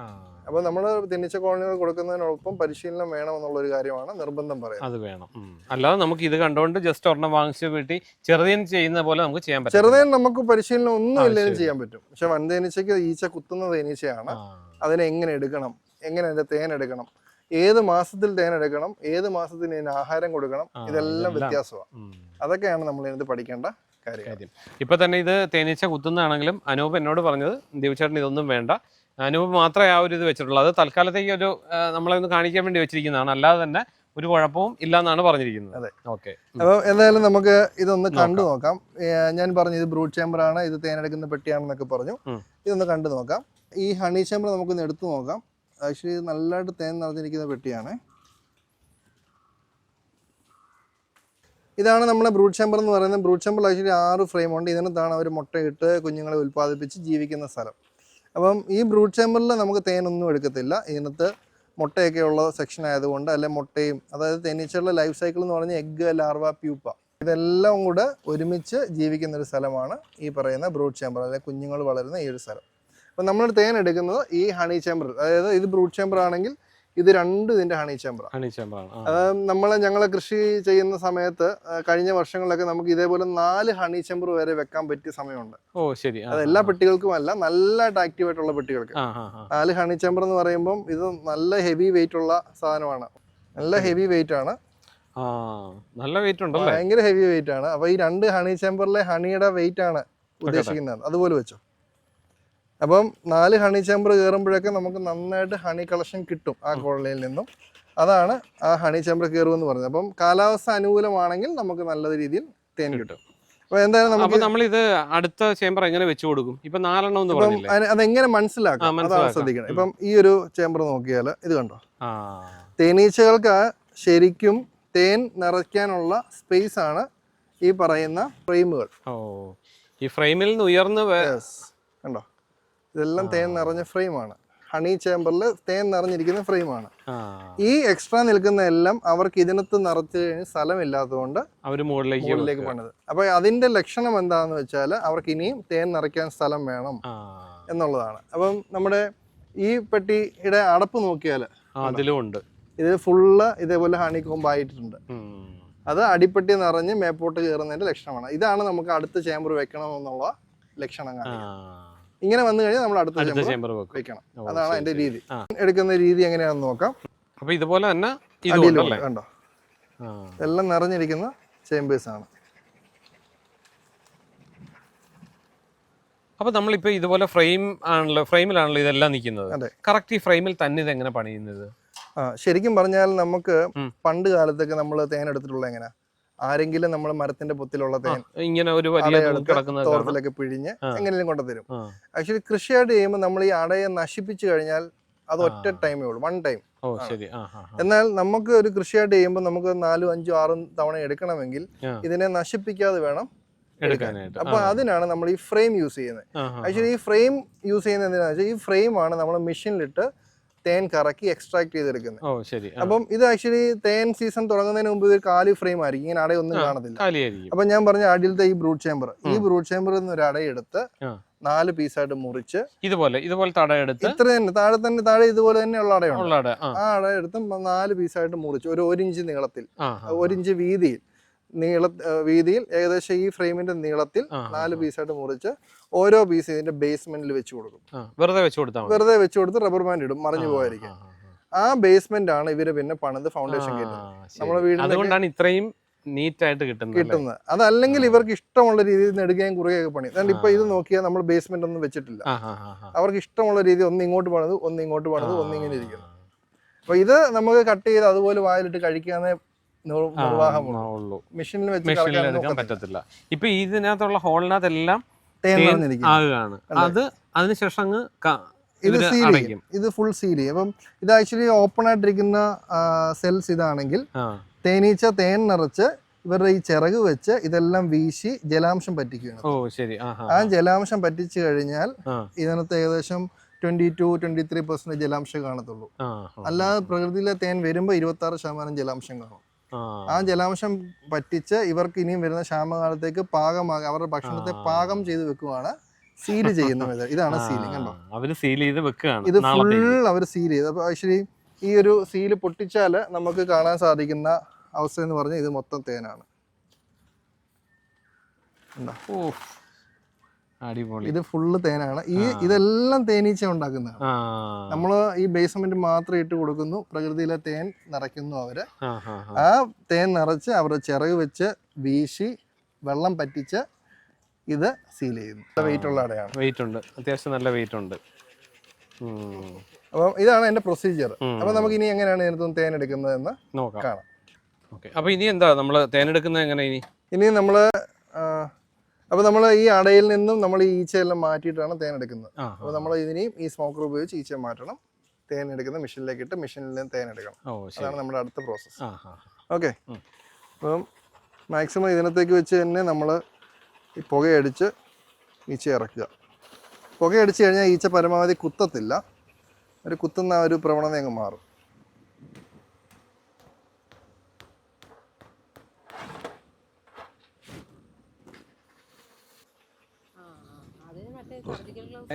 അപ്പൊ അപ്പോൾ നമ്മൾ തിന്നിച്ച കോളനികൾ കൊടുക്കുന്നതിനോടൊപ്പം പരിശീലനം വേണമെന്നുള്ള ഒരു കാര്യമാണ് നിർബന്ധം പറയുന്നത്. അത് വേണം. അല്ലാതെ നമുക്ക് ഇത് കണ്ടുകൊണ്ട് ജസ്റ്റ് ഒരെണ്ണം വാങ്ങിച്ച് വീട്ടി ചെറുതേൻ ചെയ്യുന്ന പോലെ നമുക്ക് ചെയ്യാൻ പറ്റും ചെറുതേൻ നമുക്ക് പരിശീലനം ഒന്നും ഇല്ലെങ്കിലും ചെയ്യാൻ പറ്റും. പക്ഷെ വൻതേനീച്ചയ്ക്ക് ഈച്ച കുത്തുന്ന തേനീച്ചയാണ്. അതിനെ എങ്ങനെ എടുക്കണം? എങ്ങനെ അതിന്റെ തേൻ എടുക്കണം? ഏത് മാസത്തിൽ തേൻ എടുക്കണം? ഏത് മാസത്തിൽ ഇതിന് ആഹാരം കൊടുക്കണം? ഇതെല്ലാം. വ്യത്യാസമാണ് അതൊക്കെയാണ് നമ്മൾ ഇതിനകത്ത് പഠിക്കേണ്ട കാര്യം. ഇപ്പൊ തന്നെ ഇത് തേനീച്ച കുത്തുന്നതാണെങ്കിലും അനൂപ് എന്നോട് പറഞ്ഞത് ദേവിച്ചേട്ടൻ ഇതൊന്നും വേണ്ട. അനൂപ് മാത്രമേ ആ ഒരു ഇത് വെച്ചിട്ടുള്ളൂ. അത് തൽക്കാലത്തേക്ക് ഒരു നമ്മളെ ഒന്ന് കാണിക്കാൻ വേണ്ടി വെച്ചിരിക്കുന്നതാണ്. അല്ലാതെ തന്നെ ഒരു കുഴപ്പവും ഇല്ല എന്നാണ് പറഞ്ഞിരിക്കുന്നത്. അതെ. ഓക്കെ. അപ്പോൾ എന്തായാലും നമുക്ക് ഇതൊന്ന് കണ്ടു നോക്കാം. ഞാൻ പറഞ്ഞു ഇത് ബ്രൂഡ് ചേമ്പർ ആണ് ഇത് തേനെടുക്കുന്ന പെട്ടിയാണെന്നൊക്കെ പറഞ്ഞു. ഇതൊന്ന് കണ്ടു നോക്കാം. ഈ ഹണി ചേമ്പർ നമുക്കൊന്ന് എടുത്തു നോക്കാം. ആക്ച്വലി നല്ലതായിട്ട് തേൻ നിറഞ്ഞിരിക്കുന്ന പെട്ടിയാണ്. ഇതാണ് നമ്മുടെ ബ്രൂഡ് ചേമ്പർ എന്ന് പറയുന്നത്. ബ്രൂഡ് ചേമ്പർ ആക്ച്വലി ആറ് ഫ്രെയിം ഉണ്ട്. ഇതിനകത്താണ് അവർ മുട്ടയിട്ട് കുഞ്ഞുങ്ങളെ ഉൽപ്പാദിപ്പിച്ച് ജീവിക്കുന്ന സ്ഥലം. അപ്പം ഈ ബ്രൂഡ് ചേമ്പറിൽ നമുക്ക് തേനൊന്നും എടുക്കത്തില്ല. ഇതിനകത്ത് മുട്ടയൊക്കെ ഉള്ള സെക്ഷൻ ആയതുകൊണ്ട് അല്ലെ മുട്ടയും അതായത് തേനീച്ചകളുടെ ലൈഫ് സൈക്കിൾ എന്ന് പറഞ്ഞാൽ എഗ്ഗ് ലാർവ പ്യൂപ്പ ഇതെല്ലാം കൂടെ ഒരുമിച്ച് ജീവിക്കുന്ന ഒരു സ്ഥലമാണ് ഈ പറയുന്ന ബ്രൂഡ് ചേമ്പർ അല്ലെ കുഞ്ഞുങ്ങൾ വളരുന്ന ഈ ഒരു സ്ഥലം. അപ്പം നമ്മൾ തേൻ എടുക്കുന്നത് ഈ ഹണി ചേമ്പർ അതായത് ഇത് ബ്രൂഡ് ചേമ്പർ ആണെങ്കിൽ ഇത് രണ്ട് ഇതിന്റെ ഹണി ചേമ്പർ. നമ്മൾ ഞങ്ങളെ കൃഷി ചെയ്യുന്ന സമയത്ത് കഴിഞ്ഞ വർഷങ്ങളിലൊക്കെ നമുക്ക് ഇതേപോലെ നാല് ഹണി ചേമ്പർ വരെ വെക്കാൻ പറ്റിയ സമയമുണ്ട്. ഓ ശരി. അത് എല്ലാ പെട്ടികൾക്കും അല്ല നല്ലതായിട്ട് ആക്റ്റീവ് ആയിട്ടുള്ള പെട്ടികൾക്ക് നാല് ഹണി ചേമ്പർ എന്ന് പറയുമ്പോൾ ഇത് നല്ല ഹെവി വെയിറ്റ് ഉള്ള സാധനമാണ്. നല്ല ഹെവി വെയിറ്റ് ആണ്. നല്ല വെയിറ്റ് ഉണ്ടല്ലേ? ഭയങ്കര ഹെവി വെയിറ്റ് ആണ്. അപ്പൊ ഈ രണ്ട് ഹണി ചേമ്പറിലെ ഹണിയുടെ വെയിറ്റ് ആണ് ഉദ്ദേശിക്കുന്നത്. അതുപോലെ വെച്ചോ. അപ്പം നാല് ഹണി ചേമ്പർ കയറുമ്പോഴൊക്കെ നമുക്ക് നന്നായിട്ട് ഹണി കളക്ഷൻ കിട്ടും ആ കോളനിയിൽ നിന്നും. അതാണ് ആ ഹണി ചേമ്പർ കയറുമെന്ന് പറഞ്ഞത്. അപ്പം കാലാവസ്ഥ അനുകൂലമാണെങ്കിൽ നമുക്ക് നല്ല രീതിയിൽ തേൻ കിട്ടും. അപ്പൊ എന്തായാലും അപ്പൊ നമുക്ക് നമ്മൾ ഇത് അടുത്ത ചേമ്പർ എങ്ങനെ വെച്ചു കൊടുക്കും? ഇപ്പൊ നാലെണ്ണം അതെങ്ങനെ മനസ്സിലാക്കാം? അതാണ് ശ്രദ്ധിക്കണം. ഇപ്പം ഈ ഒരു ചേമ്പർ നോക്കിയാൽ ഇത് കണ്ടോ? തേനീച്ചകൾക്ക് ശരിക്കും തേൻ നിറയ്ക്കാനുള്ള സ്പേസ് ആണ് ഈ പറയുന്ന ഫ്രെയിമുകൾ. ഈ ഫ്രെയിമിൽ നിന്ന് ഉയർന്ന് കണ്ടോ? ഇതെല്ലാം തേൻ നിറഞ്ഞ ഫ്രെയിമാണ്. ഹണി ചേമ്പറിൽ തേൻ നിറഞ്ഞിരിക്കുന്ന ഫ്രെയിമാണ്. ഈ എക്സ്ട്രാ നിൽക്കുന്ന എല്ലാം അവർക്ക് ഇതിനകത്ത് നിറച്ച് കഴിഞ്ഞ് സ്ഥലമില്ലാത്തതുകൊണ്ട് അവർ മുകളിലേക്ക് മുകളിലേക്ക് പണിത്. അപ്പൊ അതിന്റെ ലക്ഷണം എന്താണെന്ന് വെച്ചാൽ അവർക്ക് ഇനിയും തേൻ നിറയ്ക്കാൻ സ്ഥലം വേണം എന്നുള്ളതാണ്. അപ്പം നമ്മുടെ ഈ പെട്ടിയുടെ അടപ്പ് നോക്കിയാൽ അതിലുമുണ്ട് അതിലും ഉണ്ട്. ഇത് ഫുള്ള് ഇതേപോലെ ഹണി കോമ്പായിട്ടുണ്ട്. ആയിട്ടുണ്ട് അത് അടിപ്പെട്ടി നിറഞ്ഞ് മേപ്പോട്ട് കയറുന്നതിന്റെ ലക്ഷണമാണ്. ഇതാണ് നമുക്ക് അടുത്ത ചേമ്പർ വെക്കണം എന്നുള്ള ലക്ഷണം. കാണിക്കുന്നത്. ഇങ്ങനെ വന്നു കഴിഞ്ഞാൽ നമ്മൾ അടുത്ത ചേമ്പർ വെക്കണം. അതാണ് അതിന്റെ രീതി. എടുക്കുന്ന രീതി എങ്ങനെയാണെന്ന് നോക്കാം. അപ്പൊ ഇതുപോലെ തന്നെ കണ്ടോ? എല്ലാം നിറഞ്ഞിരിക്കുന്ന ചേമ്പേഴ്സ് ആണ്. അപ്പൊ നമ്മളിപ്പോ ഇതുപോലെ ഫ്രെയിം ആണല്ലോ ഫ്രെയിമിലാണല്ലോ ഇതെല്ലാം നിൽക്കുന്നത്. കറക്റ്റ് ഈ ഫ്രെയിമിൽ തന്നെ ഇത് എങ്ങനെ പണിയുന്നത് ശരിക്കും പറഞ്ഞാൽ നമുക്ക്. പണ്ട് കാലത്തൊക്കെ നമ്മൾ തേൻ എടുത്തിട്ടുള്ള എങ്ങനെ ആരെങ്കിലും നമ്മൾ മരത്തിന്റെ പൊത്തിലുള്ള തേൻ ഇങ്ങനെ ഒരു തോട്ടത്തിലൊക്കെ പിഴിഞ്ഞ്. എങ്ങനെയും കൊണ്ടുതരും. ആക്ച്വലി കൃഷിയായിട്ട് ചെയ്യുമ്പോൾ നമ്മൾ ഈ അടയെ നശിപ്പിച്ചു കഴിഞ്ഞാൽ അത് ഒറ്റ ടൈമേ ഉള്ളൂ വൺ ടൈം. എന്നാൽ നമുക്ക് ഒരു കൃഷിയായിട്ട് ചെയ്യുമ്പോൾ നമുക്ക് നാലും അഞ്ചും ആറും തവണ എടുക്കണമെങ്കിൽ ഇതിനെ നശിപ്പിക്കാതെ വേണം എടുക്കാനായിട്ട്. അപ്പൊ അതിനാണ് നമ്മൾ ഈ ഫ്രെയിം യൂസ് ചെയ്യുന്നത്. ആക്ച്വലി ഈ ഫ്രെയിം യൂസ് ചെയ്യുന്നത് എന്തിനാണെന്ന് വെച്ചാൽ ഈ ഫ്രെയിം ആണ് നമ്മൾ മെഷീനിലിട്ട് തേൻ കറക്കി എക്സ്ട്രാക്ട് ചെയ്തെടുക്കുന്നത് ഓ ശരി. അപ്പം ഇത് ആക്ച്വലി തേൻ സീസൺ തുടങ്ങുന്നതിന് മുമ്പ് ഇത് കാലി ഫ്രെയിം ആയിരിക്കും. ഇങ്ങനെ അടയൊന്നും ഒന്നും കാണത്തില്ല. കാലിയായിരിക്കും. അപ്പൊ ഞാൻ പറഞ്ഞ അടിയിലത്തെ ഈ ബ്രൂഡ് ചേമ്പർ ഈ ബ്രൂഡ് ചേമ്പറിൽ നിന്ന് ഒരു അടയെടുത്ത്. നാല് പീസായിട്ട് മുറിച്ച് ഇതുപോലെ ഇതുപോലെ തടയെടുത്ത് ഇത്ര തന്നെ താഴെ തന്നെ താഴെ ഇതുപോലെ തന്നെ അടയുണ്ട്. ഉള്ള അടയാണ് ആ. അടയെടുത്ത് നാല് പീസായിട്ട് മുറിച്ച് ഒരു ഒരു ഇഞ്ച് നീളത്തിൽ ആ ആ, ഒരു ഇഞ്ച് വീതിയിൽ. നീള വീതിയിൽ ഏകദേശം ഈ ഫ്രെയിമിന്റെ നീളത്തിൽ നാല് പീസായിട്ട് മുറിച്ച് ഓരോ പീസ് ഇതിന്റെ ബേസ്മെന്റിൽ വെച്ച് കൊടുക്കും. വെറുതെ വെച്ച് കൊടുത്താൽ വെറുതെ വെച്ച് കൊടുത്ത് റബ്ബർ ബാൻഡ് ഇടും മറിഞ്ഞു പോകാതിരിക്കാൻ. ആ, ബേസ്മെന്റ് ആണ് ഇവർ പിന്നെ പണിത് ഫൗണ്ടേഷൻ വീടിനൊക്കെ അതുകൊണ്ടാണ് ഇത്രയും നീറ്റ് ആയിട്ട് കിട്ടുന്നത് കിട്ടുന്നത്. അതല്ലെങ്കിൽ ഇവർക്ക് ഇഷ്ടമുള്ള രീതിയിൽ നെടുകയും കുറുകയൊക്കെ പണി. അതുകൊണ്ട് ഇപ്പൊ ഇത് നോക്കിയാൽ നമ്മൾ ബേസ്മെന്റ് ഒന്നും വെച്ചിട്ടില്ല. അവർക്ക് ഇഷ്ടമുള്ള രീതി ഒന്ന് ഇങ്ങോട്ട് പണിത് ഒന്ന് ഇങ്ങോട്ട് പണിത് ഒന്ന് ഇങ്ങനെ ഇരിക്കുന്നു. അപ്പൊ ഇത് നമുക്ക് കട്ട് ചെയ്ത് അതുപോലെ വായിലിട്ട് കഴിക്കാന്നേ നിർവാഹമുള്ളൂ. മെഷീനിൽ എടുക്കാൻ പറ്റത്തില്ല. ഇപ്പൊ ഇതിനകത്തുള്ള ഹോളിനകത്തെല്ലാം ആകുകയാണ്. അത് അതിനുശേഷം അങ്ങ് ഇത് സീൽ ചെയ്യും. ഇത് ഫുൾ സീൽ ചെയ്യും. അപ്പം ഇത് ആക്ച്വലി ഓപ്പൺ ആയിട്ടിരിക്കുന്ന സെൽസ് ഇതാണെങ്കിൽ തേനീച്ച തേൻ നിറച്ച് ഇവരുടെ ഈ ചിറക് വെച്ച് ഇതെല്ലാം വീശി ജലാംശം പറ്റിക്കുകയാണ്. ഓ ശരി. ആ ജലാംശം പറ്റിച്ചു കഴിഞ്ഞാൽ ഇതിനകത്ത് ഏകദേശം twenty two twenty three percent ജലാംശം കാണത്തുള്ളൂ അല്ലാതെ പ്രകൃതിയിലെ തേൻ വരുമ്പോൾ ഇരുപത്തി ആറ് ശതമാനം ജലാംശം കാണും. ആ. ജലാംശം പറ്റിച്ച് ഇവർക്ക് ഇനിയും വരുന്ന ക്ഷാമകാലത്തേക്ക് പാകമാകാൻ അവരുടെ ഭക്ഷണത്തെ. പാകം ചെയ്ത് വെക്കുവാണ് സീൽ ചെയ്യുന്ന ഇതാണ് സീലിങ് കണ്ടോ അവർ സീൽ ചെയ്ത് വെക്കുകയാണ് ഇത് ഫുൾ അവർ സീൽ ചെയ്ത് അപ്പൊ ആക്ച്വലി ഈ ഒരു സീൽ പൊട്ടിച്ചാൽ നമുക്ക് കാണാൻ സാധിക്കുന്ന അവസ്ഥ എന്ന് പറഞ്ഞാൽ ഇത് മൊത്തം തേനാണ് കണ്ടോ? ഓ അടിപൊളി. ഇത് ഫുള്ള് തേനാണ്. ഈ ഇതെല്ലാം തേനീച്ച ഉണ്ടാക്കുന്നതാണ്. നമ്മൾ ഈ ബേസ്മെന്റ് മാത്രം ഇട്ട് കൊടുക്കുന്നു. പ്രകൃതിയിലെ തേൻ നിറയ്ക്കുന്നു അവർ. ആ, തേൻ നിറച്ച് അവരുടെ ചിറക് വെച്ച് വീശി വെള്ളം പറ്റിച്ച് ഇത് സീൽ ചെയ്യുന്നു. വെയിറ്റ് ഉള്ള അടയാണ്. വെയിറ്റ് ഉണ്ട്. അത്യാവശ്യം നല്ല വെയിറ്റ് ഉണ്ട്. അപ്പൊ ഇതാണ് എന്റെ പ്രൊസീജിയർ അപ്പൊ നമുക്ക് ഇനി എങ്ങനെയാണ് ഇതിനകത്ത് തേൻ എടുക്കുന്നതെന്ന് നോക്കാം. കാണാം. ഓക്കെ അപ്പൊ ഇനി എന്താ നമ്മൾ തേനെടുക്കുന്നത് എങ്ങനെ ഇനി? ഇനി നമ്മൾ അപ്പോൾ നമ്മൾ ഈ അടയിൽ നിന്നും നമ്മൾ ഈ ഈച്ചയെല്ലാം മാറ്റിയിട്ടാണ് തേൻ എടുക്കുന്നത്. അപ്പൊ അപ്പോൾ നമ്മൾ ഇതിനെയും ഈ സ്മോക്കർ ഉപയോഗിച്ച് ഈച്ച മാറ്റണം. തേൻ എടുക്കുന്ന മെഷീനിലേക്ക് ഇട്ട് മെഷീനിൽ നിന്ന് തേൻ എടുക്കണം. അതാണ് നമ്മുടെ അടുത്ത പ്രോസസ് ഓക്കെ. അപ്പം മാക്സിമം ഇതിനകത്തേക്ക് വെച്ച് തന്നെ നമ്മൾ ഈ പുകയടിച്ച് ഈച്ച ഇറക്കുക. പുകയടിച്ച് കഴിഞ്ഞാൽ ഈച്ച പരമാവധി കുത്തത്തില്ല. ഒരു കുത്തുന്ന ഒരു പ്രവണത അങ്ങ് മാറും.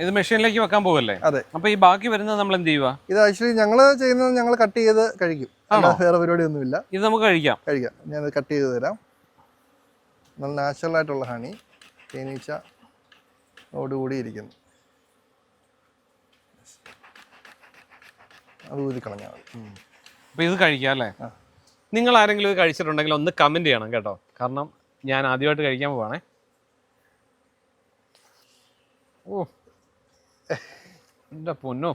ഇത് മെഷീനിലേക്ക് വെക്കാൻ പോകല്ലേ അതെ. അപ്പൊ ഈ ബാക്കി വരുന്നത് നമ്മൾ എന്ത് ചെയ്യുക ഇത് ആക്ച്വലി ഞങ്ങൾ ചെയ്യുന്നത് ഞങ്ങൾ കട്ട് ചെയ്ത് കഴിക്കും. വേറെ പരിപാടിയൊന്നുമില്ല. ഇത് നമുക്ക് കഴിക്കാം. കഴിക്കാം. ഞാൻ കട്ട് ചെയ്ത് തരാം. നല്ല നാച്ചുറൽ ആയിട്ടുള്ള ഹണി തേനീച്ച ഓടുകൂടി ഇരിക്കുന്നു. അത് ഊതി കളഞ്ഞാൽ മതി. അപ്പൊ ഇത് കഴിക്കാം അല്ലേ? നിങ്ങൾ ആരെങ്കിലും ഇത് കഴിച്ചിട്ടുണ്ടെങ്കിൽ ഒന്ന് കമന്റ് ചെയ്യണം കേട്ടോ. കാരണം ഞാൻ ആദ്യമായിട്ട് കഴിക്കാൻ പോവാണേ. ഓ. എന്റെ പൊന്നോ.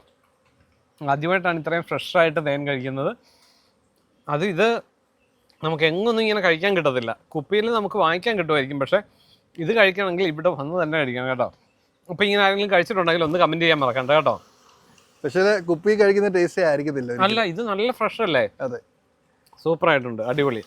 ആദ്യമായിട്ടാണ് ഇത്രയും ഫ്രഷായിട്ട് തേൻ കഴിക്കുന്നത്. അത് ഇത് നമുക്ക് എങ്ങൊന്നും ഇങ്ങനെ കഴിക്കാൻ കിട്ടത്തില്ല. കുപ്പിയിൽ നമുക്ക് വാങ്ങിക്കാൻ കിട്ടുമായിരിക്കും. പക്ഷേ ഇത് കഴിക്കണമെങ്കിൽ ഇവിടെ വന്ന് തന്നെ കഴിക്കണം കേട്ടോ. അപ്പോൾ ഇങ്ങനെ ആരെങ്കിലും കഴിച്ചിട്ടുണ്ടെങ്കിൽ ഒന്ന് കമന്റ് ചെയ്യാൻ മറക്കണ്ട കേട്ടോ. പക്ഷേ കുപ്പി കഴിക്കുന്ന ടേസ്റ്റ് ആയിരിക്കത്തില്ല അല്ല ഇത് നല്ല ഫ്രഷ് അല്ലേ? അതെ. സൂപ്പർ ആയിട്ടുണ്ട്. അടിപൊളി.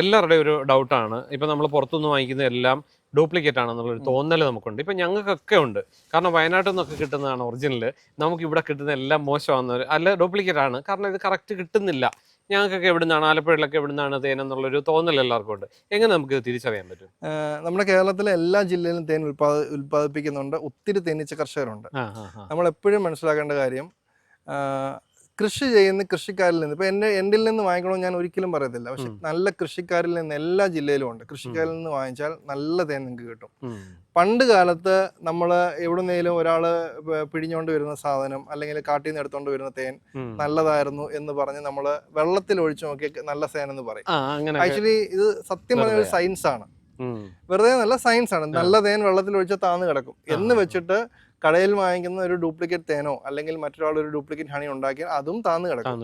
എല്ലാവരുടെയും ഒരു ഡൗട്ടാണ് ഇപ്പം നമ്മൾ പുറത്തുനിന്ന് വാങ്ങിക്കുന്ന എല്ലാം ഡ്യൂപ്ലിക്കേറ്റ് ആണെന്നുള്ളൊരു തോന്നൽ നമുക്കുണ്ട്. ഇപ്പം ഞങ്ങൾക്കൊക്കെ ഉണ്ട്. കാരണം വയനാട്ടിൽ നിന്നൊക്കെ കിട്ടുന്നതാണ് ഒറിജിനൽ നമുക്ക് ഇവിടെ കിട്ടുന്ന എല്ലാം മോശമാകുന്ന അല്ല ഡ്യൂപ്ലിക്കേറ്റ് ആണ്. കാരണം ഇത് കറക്റ്റ് കിട്ടുന്നില്ല. ഞങ്ങൾക്കൊക്കെ എവിടുന്നാണ് ആലപ്പുഴയിലൊക്കെ എവിടുന്നാണ് തേൻ എന്നുള്ളൊരു തോന്നൽ എല്ലാവർക്കും ഉണ്ട്. എങ്ങനെ നമുക്ക് തിരിച്ചറിയാൻ പറ്റും? നമ്മുടെ കേരളത്തിലെ എല്ലാ ജില്ലയിലും തേൻ ഉൽപാദ ഉൽപ്പാദിപ്പിക്കുന്നുണ്ട്. ഒത്തിരി തേനീച്ച കർഷകരുണ്ട്. നമ്മൾ എപ്പോഴും മനസ്സിലാക്കേണ്ട കാര്യം കൃഷി ചെയ്യുന്ന കൃഷിക്കാരിൽ നിന്ന് ഇപ്പൊ എന്റെ എന്റെ നിന്ന് വാങ്ങിക്കണമെന്ന് ഞാൻ ഒരിക്കലും പറയത്തില്ല. പക്ഷെ നല്ല കൃഷിക്കാരിൽ നിന്ന് എല്ലാ ജില്ലയിലും ഉണ്ട്. കൃഷിക്കാരിൽ നിന്ന് വാങ്ങിച്ചാൽ നല്ല തേൻ നിങ്ങൾക്ക് കിട്ടും. പണ്ട് കാലത്ത് നമ്മൾ എവിടുന്നേലും ഒരാൾ പിഴിഞ്ഞുകൊണ്ട് വരുന്ന സാധനം അല്ലെങ്കിൽ കാട്ടിൽ നിന്ന് എടുത്തോണ്ട് വരുന്ന തേൻ നല്ലതായിരുന്നു എന്ന് പറഞ്ഞ് നമ്മൾ വെള്ളത്തിൽ ഒഴിച്ചു നോക്കി നല്ല തേൻ എന്ന് പറയും. ആക്ച്വലി ഇത് സത്യം പറഞ്ഞ ഒരു സയൻസ് ആണ്. വെറുതെ നല്ല സയൻസ് ആണ്. നല്ല തേൻ വെള്ളത്തിൽ ഒഴിച്ചാൽ താന്ന് കിടക്കും. എന്ന് വെച്ചിട്ട് കടയിൽ വാങ്ങിക്കുന്ന ഒരു ഡ്യൂപ്ലിക്കേറ്റ് തേനോ അല്ലെങ്കിൽ മറ്റൊരാൾ ഒരു ഡ്യൂപ്ലിക്കേറ്റ് ഹണി ഉണ്ടാക്കിയാൽ അതും താന്ന് കിടക്കും.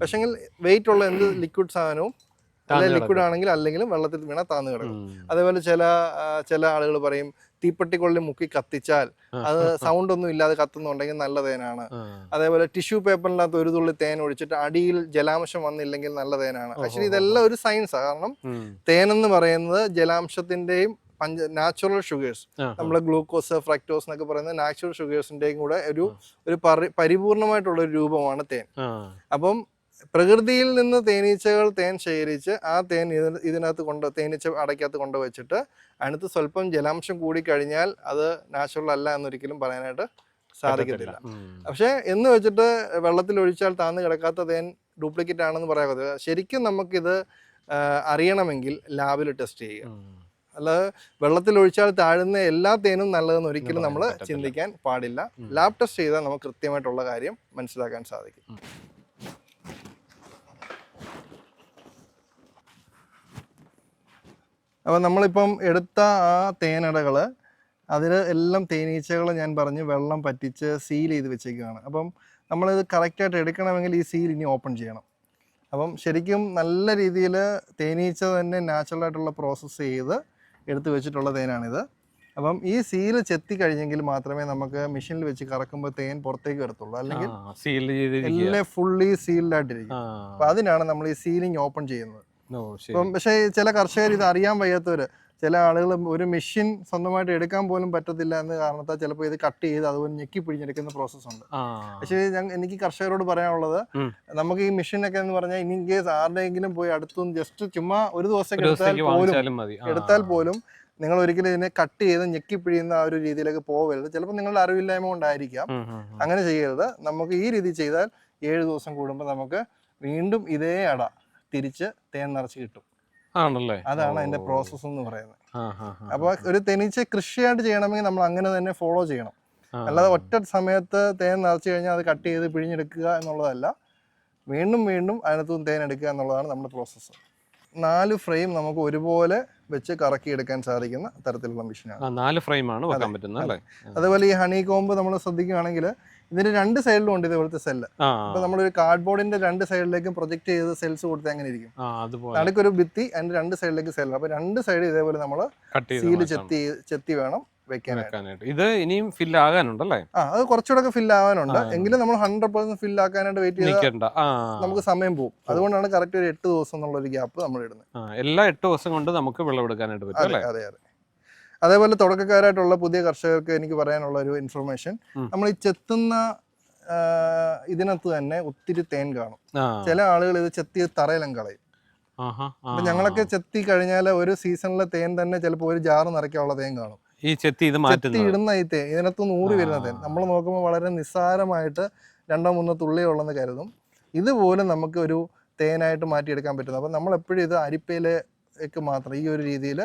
പക്ഷെങ്കിൽ വെയിറ്റ് ഉള്ള എന്ത് ലിക്വിഡ് സാധനവും അല്ലെങ്കിൽ ലിക്വിഡ് ആണെങ്കിൽ അല്ലെങ്കിലും വെള്ളത്തിൽ വീണാൽ താന്ന് കിടക്കും. അതേപോലെ ചില ചില ആളുകൾ പറയും തീപ്പെട്ടിക്കൊള്ളി മുക്കി കത്തിച്ചാൽ അത് സൗണ്ട് ഒന്നും ഇല്ലാതെ കത്തുന്നുണ്ടെങ്കിൽ നല്ല തേനാണ്. അതേപോലെ ടിഷ്യൂ പേപ്പറിനകത്ത് ഒരു തുള്ളി തേൻ ഒഴിച്ചിട്ട് അടിയിൽ ജലാംശം വന്നില്ലെങ്കിൽ നല്ല തേനാണ്. ആക്ച്വലി ഇതെല്ലാം ഒരു സയൻസാണ് കാരണം തേനെന്ന് തേൻ എന്ന് പറയുന്നത് ജലാംശത്തിന്റെയും പഞ്ച നാച്ചുറൽ ഷുഗേഴ്സ് നമ്മളെ ഗ്ലൂക്കോസ് ഫ്രക്ടോസ് എന്നൊക്കെ പറയുന്ന നാച്ചുറൽ ഷുഗേഴ്സിന്റെയും കൂടെ ഒരു ഒരു പരി- പരിപൂർണമായിട്ടുള്ള ഒരു രൂപമാണ് തേൻ. അപ്പം പ്രകൃതിയിൽ നിന്ന് തേനീച്ചകൾ തേൻ ശേഖരിച്ച് ആ തേൻ ഇതിന- ഇതിനകത്ത് കൊണ്ട് തേനീച്ച അടയ്ക്കകത്ത് കൊണ്ട് വെച്ചിട്ട് അതിനകത്ത് സ്വല്പം ജലാംശം കൂടി കഴിഞ്ഞാൽ അത് നാച്ചുറൽ അല്ല എന്നൊരിക്കലും പറയാനായിട്ട് സാധിക്കത്തില്ല. പക്ഷെ എന്ന് വെച്ചിട്ട് വെള്ളത്തിൽ ഒഴിച്ചാൽ താന്ന് കിടക്കാത്ത തേൻ ഡ്യൂപ്ലിക്കേറ്റ് ആണെന്ന് പറയാൻ ശരിക്കും നമുക്കിത് അറിയണമെങ്കിൽ ലാബിൽ ടെസ്റ്റ് ചെയ്യുക. അല്ലാതെ വെള്ളത്തിൽ ഒഴിച്ചാൽ താഴുന്ന എല്ലാ തേനും നല്ലതെന്ന് ഒരിക്കലും നമ്മൾ ചിന്തിക്കാൻ പാടില്ല. ലാബ് ടെസ്റ്റ് ചെയ്താൽ നമുക്ക് കൃത്യമായിട്ടുള്ള കാര്യം മനസ്സിലാക്കാൻ സാധിക്കും. അപ്പോൾ നമ്മളിപ്പം എടുത്ത ആ തേനടകൾ അതിൽ എല്ലാം തേനീച്ചകൾ ഞാൻ പറഞ്ഞ് വെള്ളം പറ്റിച്ച് സീൽ ചെയ്ത് വെച്ചേക്കുകയാണ് അപ്പം നമ്മളിത് കറക്റ്റായിട്ട് എടുക്കണമെങ്കിൽ ഈ സീൽ ഇനി ഓപ്പൺ ചെയ്യണം. അപ്പം ശരിക്കും നല്ല രീതിയിൽ തേനീച്ച തന്നെ ആയിട്ടുള്ള പ്രോസസ്സ് ചെയ്ത് എടുത്ത് വെച്ചിട്ടുള്ള തേനാണിത്. അപ്പം ഈ സീൽ ചെത്തി കഴിഞ്ഞെങ്കിൽ മാത്രമേ നമുക്ക് മെഷീനിൽ വെച്ച് കറക്കുമ്പോൾ തേൻ പുറത്തേക്ക് വരത്തുള്ളൂ. അല്ലെങ്കിൽ എല്ലാം ഫുള്ളി സീൽഡ് ആയിട്ടിരിക്കും. ആ. അപ്പൊ അതിനാണ് നമ്മൾ ഈ സീലിംഗ് ഓപ്പൺ ചെയ്യുന്നത്. പക്ഷേ ചില കർഷകർ ഇത് അറിയാൻ വയ്യാത്തവര്. ചില ആളുകൾ ഒരു മെഷീൻ സ്വന്തമായിട്ട് എടുക്കാൻ പോലും പറ്റത്തില്ല എന്ന കാരണത്താൽ ചിലപ്പോൾ ഇത് കട്ട് ചെയ്ത് അതുപോലെ ഞെക്കി പിഴിഞ്ഞെടുക്കുന്ന പ്രോസസ്സ് ഉണ്ട്. പക്ഷേ ഞാൻ എനിക്ക് കർഷകരോട് പറയാനുള്ളത് നമുക്ക് ഈ മെഷീനൊക്കെ എന്ന് പറഞ്ഞാൽ ഇനി കേസ് ആരുടെയെങ്കിലും പോയി അടുത്തും ജസ്റ്റ് ചുമ്മാ ഒരു ദിവസം എടുത്താൽ പോലും. എടുത്താൽ പോലും നിങ്ങൾ ഒരിക്കലും ഇതിനെ കട്ട് ചെയ്ത് ഞെക്കി പിഴിയുന്ന ആ ഒരു രീതിയിലേക്ക് പോകരുത്. ചിലപ്പോൾ നിങ്ങളുടെ അറിവില്ലായ്മ കൊണ്ടായിരിക്കാം. അങ്ങനെ ചെയ്യരുത്. നമുക്ക് ഈ രീതി ചെയ്താൽ ഏഴ് ദിവസം കൂടുമ്പോൾ നമുക്ക് വീണ്ടും ഇതേ അട. തിരിച്ച് തേൻ നിറച്ച് കിട്ടും. ആണല്ലേ? അതാണ് അതിന്റെ പ്രോസസ് പ്രോസസ്സ് എന്ന് പറയുന്നത്. അപ്പോൾ ഒരു തേനീച്ച കൃഷിയായിട്ട് ചെയ്യണമെങ്കിൽ നമ്മൾ അങ്ങനെ തന്നെ ഫോളോ ചെയ്യണം. അല്ലാതെ ഒറ്റ സമയത്ത് തേൻ നിറച്ച് കഴിഞ്ഞാൽ അത് കട്ട് ചെയ്ത് പിഴിഞ്ഞെടുക്കുക എന്നുള്ളതല്ല. വീണ്ടും വീണ്ടും അതിനകത്ത് തേൻ എടുക്കുക എന്നുള്ളതാണ് നമ്മുടെ പ്രോസസ്സ് നാല് ഫ്രെയിം നമുക്ക് ഒരുപോലെ വെച്ച് കറക്കി എടുക്കാൻ സാധിക്കുന്ന തരത്തിലുള്ള മെഷീനാണ് നാല് ഫ്രെയിം ആണ് വെക്കാൻ പറ്റുന്നത് അതുപോലെ ഈ ഹണി കോമ്പ് നമ്മൾ ശ്രദ്ധിക്കുകയാണെങ്കിൽ ഇതിന്റെ രണ്ട് സൈഡിലും ഉണ്ട് ഇതുപോലത്തെ സെല്ല് അപ്പൊ നമ്മളൊരു കാർഡ്ബോർഡിന്റെ രണ്ട് സൈഡിലേക്കും പ്രൊജക്ട് ചെയ്ത് സെൽസ് കൊടുത്ത് അങ്ങനെ ഇരിക്കും? നടുക്കൊരു ഭിത്തി അതിന്റെ രണ്ട് സൈഡിലേക്ക് സെല്ല് അപ്പൊ രണ്ട് സൈഡ് ഇതേപോലെ നമ്മൾ സീൽ ചെത്തി ചെത്തി വേണം വെക്കാനായിട്ട്. ഇത് ഇനിയും ഫിൽ ആകാനുണ്ടല്ലേ? ആ അത് കുറച്ചുകൂടെ ഫില്ല് ആവാനുണ്ട്. എങ്കിലും നമ്മൾ ഹൺഡ്രഡ് പെർസെന്റ് ഫിൽ ആക്കാനായിട്ട് വെയിറ്റ് ആ. നമുക്ക് സമയം പോകും അതുകൊണ്ടാണ് കറക്റ്റ് ഒരു എട്ട് ദിവസം എന്നുള്ള ഒരു ഗ്യാപ്പ് നമ്മൾ ഇടുന്നത് എല്ലാ എട്ട് ദിവസം കൊണ്ട് നമുക്ക് വിളവെടുക്കാനായിട്ട് പറ്റും അല്ലേ? അതെ അതെ. അതേപോലെ തുടക്കക്കാരായിട്ടുള്ള പുതിയ കർഷകർക്ക് എനിക്ക് പറയാനുള്ള ഒരു ഇൻഫർമേഷൻ നമ്മൾ ഈ ചെത്തുന്ന ഇതിനകത്ത് തന്നെ ഒത്തിരി തേൻ കാണും. ചില ആളുകൾ ഇത് ചെത്തി തറയിലും കളയും. അപ്പൊ ഞങ്ങളൊക്കെ ചെത്തി കഴിഞ്ഞാൽ ഒരു സീസണിലെ തേൻ തന്നെ ചിലപ്പോൾ ഒരു ജാറ് നിറയ്ക്കാനുള്ള തേൻ കാണും. ഈ ചെത്തി ഇത് ചെത്തി ഇടുന്ന ഈ തേൻ ഇതിനകത്ത് നൂറ് വരുന്ന തേൻ. നമ്മൾ നോക്കുമ്പോൾ വളരെ നിസ്സാരമായിട്ട് രണ്ടോ മൂന്നോ തുള്ളി ഉള്ളെന്ന് കരുതും. ഇതുപോലും നമുക്ക് ഒരു തേനായിട്ട് മാറ്റിയെടുക്കാൻ പറ്റുന്നത് അപ്പം നമ്മൾ എപ്പോഴും ഇത് അരിപ്പയിലേക്ക് മാത്രം ഈ ഒരു രീതിയിൽ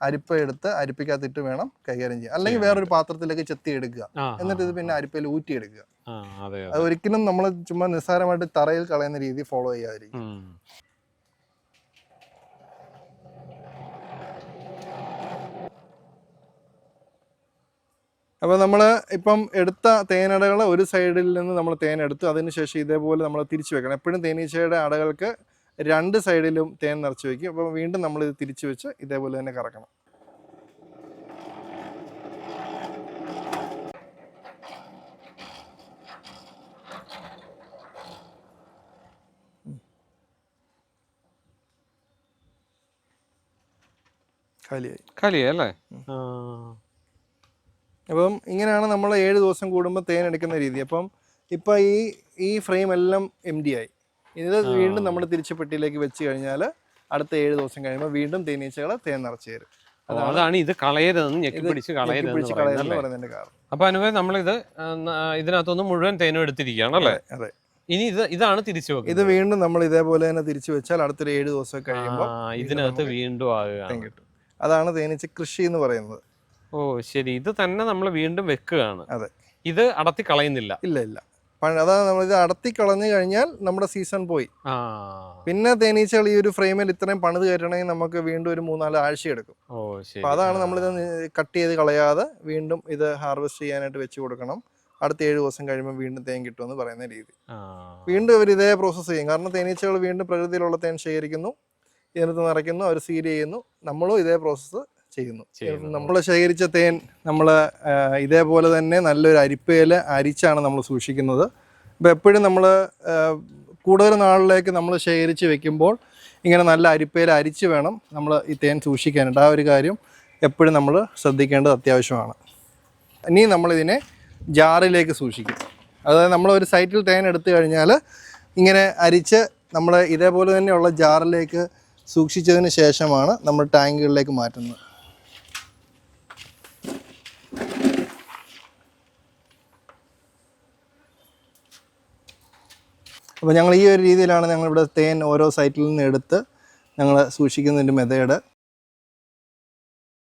അരിപ്പ എടുത്ത് അരിപ്പിക്കാത്തിട്ട് വേണം കൈകാര്യം ചെയ്യാൻ. അല്ലെങ്കിൽ വേറൊരു പാത്രത്തിലേക്ക് ചെത്തി എടുക്കുക. എന്നിട്ട് ഇത് പിന്നെ അരിപ്പയിൽ ഊറ്റിയെടുക്കുക അതെ ഒരിക്കലും നമ്മൾ ചുമ്മാ നിസ്സാരമായിട്ട് തറയിൽ കളയുന്ന രീതി ഫോളോ ചെയ്യാതിരിക്കും അപ്പൊ അപ്പോൾ നമ്മൾ ഇപ്പം എടുത്ത തേനടകൾ ഒരു സൈഡിൽ നിന്ന് നമ്മൾ തേൻ എടുത്തു അതിനുശേഷം ഇതേപോലെ നമ്മൾ തിരിച്ചു വെക്കണം. എപ്പോഴും തേനീച്ചയുടെ അടകൾക്ക് രണ്ട് സൈഡിലും തേൻ നിറച്ച് വയ്ക്കും അപ്പോൾ വീണ്ടും നമ്മൾ ഇത് തിരിച്ചു വെച്ച് ഇതേപോലെ തന്നെ കറക്കണം. കാലിയായി. അല്ലേ? അപ്പം ഇങ്ങനെയാണ് നമ്മൾ ഏഴ് ദിവസം കൂടുമ്പോൾ തേൻ എടുക്കുന്ന രീതി. അപ്പം ഇപ്പം ഈ ഈ ഫ്രെയിം എല്ലാം എം ഡി ആയി. ഇത് വീണ്ടും നമ്മൾ തിരിച്ച് പെട്ടിയിലേക്ക് വെച്ച് കഴിഞ്ഞാൽ അടുത്ത ഏഴ് ദിവസം കഴിയുമ്പോൾ വീണ്ടും തേനീച്ചകൾ തേൻ നിറച്ച് തരും. അതാണ് ഇത് കളയരുതെന്ന് ഞെക്കി പിടിച്ച് കളയരുതെന്ന് പറയുന്നതിന്റെ കാരണം. അപ്പൊ അനുവേ നമ്മളിത് ആ, ന- ഇതിനകത്തൊന്ന് മുഴുവൻ തേനും എടുത്തിരിക്കുകയാണ് അല്ലേ? അതെ ഇനി ഇത് ഇതാണ് തിരിച്ചു ഇത് വീണ്ടും നമ്മൾ ഇതേപോലെ തന്നെ തിരിച്ചു വെച്ചാൽ അടുത്തൊരു ഏഴ് ദിവസം കഴിയുമ്പോൾ ഇതിനകത്ത് വീണ്ടും ആകുകയാണ്. അതാണ് തേനീച്ച കൃഷി എന്ന് പറയുന്നത്. ഓ ശരി. ഇത് തന്നെ നമ്മൾ വീണ്ടും വെക്കുകയാണ്. അതെ. ഇത് അടത്തി കളയുന്നില്ല. ഇല്ല ഇല്ല. അതാണ് നമ്മൾ ഇത് അടത്തി കളഞ്ഞു കഴിഞ്ഞാൽ നമ്മുടെ സീസൺ പോയി. പിന്നെ തേനീച്ചകൾ ഈ ഒരു ഫ്രെയിമിൽ ഇത്രയും പണിത് കയറ്റണമെങ്കിൽ നമുക്ക് വീണ്ടും ഒരു മൂന്നാൽ ആഴ്ച എടുക്കും. അപ്പൊ അതാണ് നമ്മളിത് കട്ട് ചെയ്ത് കളയാതെ വീണ്ടും ഇത് ഹാർവെസ്റ്റ് ചെയ്യാനായിട്ട് വെച്ച് കൊടുക്കണം. അടുത്ത ഏഴ് ദിവസം കഴിയുമ്പോൾ വീണ്ടും തേൻ കിട്ടുമെന്ന് പറയുന്ന രീതി. വീണ്ടും അവർ ഇതേ പ്രോസസ്സ് ചെയ്യും. കാരണം തേനീച്ചകൾ വീണ്ടും പ്രകൃതിയിലുള്ള തേൻ ശേഖരിക്കുന്നു ഇതിനകത്ത് നിറയ്ക്കുന്നു അവർ സീൽ ചെയ്യുന്നു. നമ്മളും ഇതേ പ്രോസസ്സ് ചെയ്യുന്നു. നമ്മൾ ശേഖരിച്ച തേൻ നമ്മൾ ഇതേപോലെ തന്നെ നല്ലൊരു അരിപ്പയിൽ അരിച്ചാണ് നമ്മൾ സൂക്ഷിക്കുന്നത്. അപ്പോൾ എപ്പോഴും നമ്മൾ കൂടുതൽ നാളിലേക്ക് നമ്മൾ ശേഖരിച്ച് വെക്കുമ്പോൾ ഇങ്ങനെ നല്ല അരിപ്പയിൽ അരിച്ച് വേണം നമ്മൾ ഈ തേൻ സൂക്ഷിക്കാനായിട്ട്. ആ ഒരു കാര്യം എപ്പോഴും നമ്മൾ ശ്രദ്ധിക്കേണ്ടത് അത്യാവശ്യമാണ്. ഇനി നമ്മളിതിനെ ജാറിലേക്ക് സൂക്ഷിക്കും. അതായത് നമ്മൾ ഒരു സൈറ്റിൽ തേൻ എടുത്തു കഴിഞ്ഞാൽ ഇങ്ങനെ അരിച്ച് നമ്മൾ ഇതേപോലെ തന്നെയുള്ള ജാറിലേക്ക് സൂക്ഷിച്ചതിന് ശേഷമാണ് നമ്മൾ ടാങ്കുകളിലേക്ക് മാറ്റുന്നത്. അപ്പോൾ ഞങ്ങൾ ഈ ഒരു രീതിയിലാണ് ഞങ്ങളിവിടെ തേൻ ഓരോ സൈറ്റിൽ നിന്ന് എടുത്ത് ഞങ്ങൾ സൂക്ഷിക്കുന്നതിന്റെ മെതേഡ്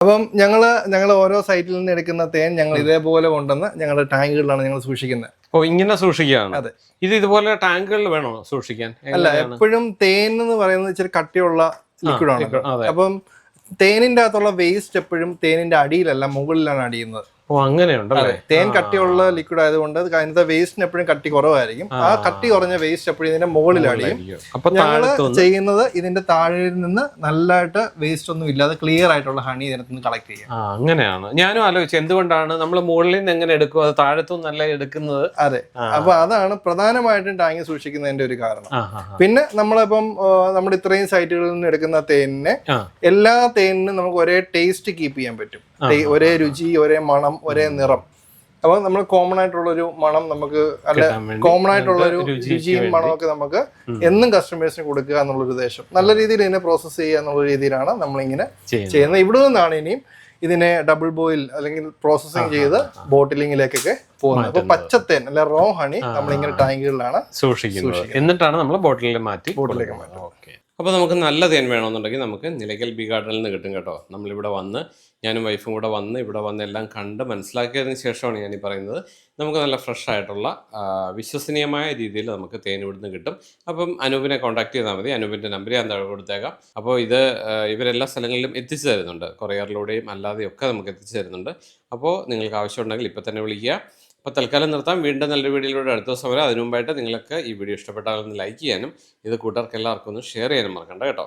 അപ്പം ഞങ്ങൾ ഞങ്ങൾ ഓരോ സൈറ്റിൽ നിന്ന് എടുക്കുന്ന തേൻ ഞങ്ങൾ ഇതേപോലെ കൊണ്ടുവന്ന് ഞങ്ങളുടെ ടാങ്കുകളിലാണ് ഞങ്ങൾ സൂക്ഷിക്കുന്നത്. ഓ ഇങ്ങനെ സൂക്ഷിക്കുകയാണ്? അതെ. ഇത് ഇതുപോലെ ടാങ്കുകളിൽ വേണോ സൂക്ഷിക്കാൻ? അല്ല എപ്പോഴും തേൻ എന്ന് പറയുന്നത് ഇച്ചിരി കട്ടിയുള്ള ലിക്വിഡാണ്. അപ്പം തേനിന്റെ അകത്തുള്ള വേസ്റ്റ് എപ്പോഴും തേനിന്റെ അടിയിലല്ല മുകളിലാണ് അടിയുന്നത്. തേൻ കട്ടിയുള്ള ലിക്വിഡ് ആയതുകൊണ്ട് അതിനകത്ത് വേസ്റ്റിന് എപ്പോഴും കട്ടി കുറവായിരിക്കും. ആ. കട്ടി കുറഞ്ഞ വേസ്റ്റ് എപ്പോഴും ഇതിന്റെ മുകളിൽ അടിയും അപ്പൊ ഞങ്ങൾ ചെയ്യുന്നത് ഇതിന്റെ താഴെ നിന്ന് നല്ലതായിട്ട് വേസ്റ്റ് ഒന്നും ഇല്ലാതെ ക്ലിയർ ആയിട്ടുള്ള ഹണി ഇതിനകത്ത് നിന്ന് കളക്ട് ചെയ്യാം അങ്ങനെയാണ്. ഞാനും ആലോചിച്ചു എന്തുകൊണ്ടാണ് നമ്മൾ മുകളിൽ നിന്ന് എങ്ങനെ എടുക്കും? അത് താഴത്തും നല്ല എടുക്കുന്നത്. അതെ. അപ്പൊ അതാണ് പ്രധാനമായിട്ടും ടാങ്ക് സൂക്ഷിക്കുന്നതിന്റെ ഒരു കാരണം. പിന്നെ നമ്മളിപ്പം നമ്മുടെ ഇത്രയും സൈറ്റുകളിൽ നിന്ന് എടുക്കുന്ന തേനിനെ എല്ലാ തേനിനും നമുക്ക് ഒരേ ടേസ്റ്റ് കീപ്പ് ചെയ്യാൻ പറ്റും. ഒരേ രുചി ഒരേ മണം ഒരേ നിറം. അപ്പൊ നമ്മൾ കോമൺ ആയിട്ടുള്ള ഒരു മണം നമുക്ക് അല്ല കോമൺ ആയിട്ടുള്ള ഒരു രുചിയും. മണമൊക്കെ നമുക്ക് എന്നും കസ്റ്റമേഴ്സിന് കൊടുക്കുക എന്നുള്ളൊരു ഉദ്ദേശം. നല്ല രീതിയിൽ ഇതിനെ പ്രോസസ്സ് ചെയ്യുക എന്നുള്ള രീതിയിലാണ് നമ്മളിങ്ങനെ ചെയ്യുന്നു ചെയ്യുന്നത്. ഇവിടെ നിന്നാണ് ഇനിയും ഇതിനെ ഡബിൾ ബോയിൽ അല്ലെങ്കിൽ പ്രോസസ്സിങ് ചെയ്ത് ബോട്ടിലിങ്ങിലേക്കൊക്കെ പോകുന്നത്. അപ്പൊ പച്ചത്തേൻ അല്ലെ റോ ഹണി നമ്മളിങ്ങനെ ടാങ്കുകളിലാണ് സൂക്ഷിക്കുന്നത്. എന്നിട്ടാണ് നമ്മൾ ബോട്ടിലിൽ മാറ്റി ബോട്ടിലേക്ക് ഓക്കെ അപ്പോൾ നമുക്ക് നല്ല തേൻ വേണമെന്നുണ്ടെങ്കിൽ നമുക്ക് നിലയ്ക്കൽ ബി ഗാർഡനിൽ നിന്ന് കിട്ടും കേട്ടോ. നമ്മളിവിടെ വന്ന് ഞാനും വൈഫും കൂടെ വന്ന് ഇവിടെ വന്ന് എല്ലാം കണ്ട് മനസ്സിലാക്കിയതിന് ശേഷമാണ് ഞാൻ ഈ പറയുന്നത്. നമുക്ക് നല്ല ഫ്രഷ് ആയിട്ടുള്ള വിശ്വസനീയമായ രീതിയിൽ നമുക്ക് തേൻ ഇവിടുന്ന് കിട്ടും. അപ്പം അനൂപിനെ കോൺടാക്ട് ചെയ്താൽ മതി. അനൂപിന്റെ നമ്പർ ഞാൻ താഴെ കൊടുത്തേക്കാം. അപ്പോൾ ഇത് ഇവരെല്ലാ സ്ഥലങ്ങളിലും എത്തിച്ചു തരുന്നുണ്ട്. കൊറിയറിലൂടെയും അല്ലാതെയും ഒക്കെ നമുക്ക് എത്തിച്ചു തരുന്നുണ്ട്. അപ്പോൾ നിങ്ങൾക്ക് ആവശ്യമുണ്ടെങ്കിൽ ഇപ്പം തന്നെ വിളിക്കുക. അപ്പോൾ തൽക്കാലം നിർത്താം. വീണ്ടും നല്ലൊരു വീഡിയോയിലൂടെ അടുത്ത ദിവസം വരെ. അതിനു മുമ്പായിട്ട് നിങ്ങൾക്ക് ഈ വീഡിയോ ഇഷ്ടപ്പെട്ടാൽ ഒന്ന് ലൈക്ക് ചെയ്യാനും ഇത് കൂട്ടുകാർക്ക് എല്ലാവർക്കും ഒന്ന് ഷെയർ ചെയ്യാനും മറക്കണ്ട കേട്ടോ.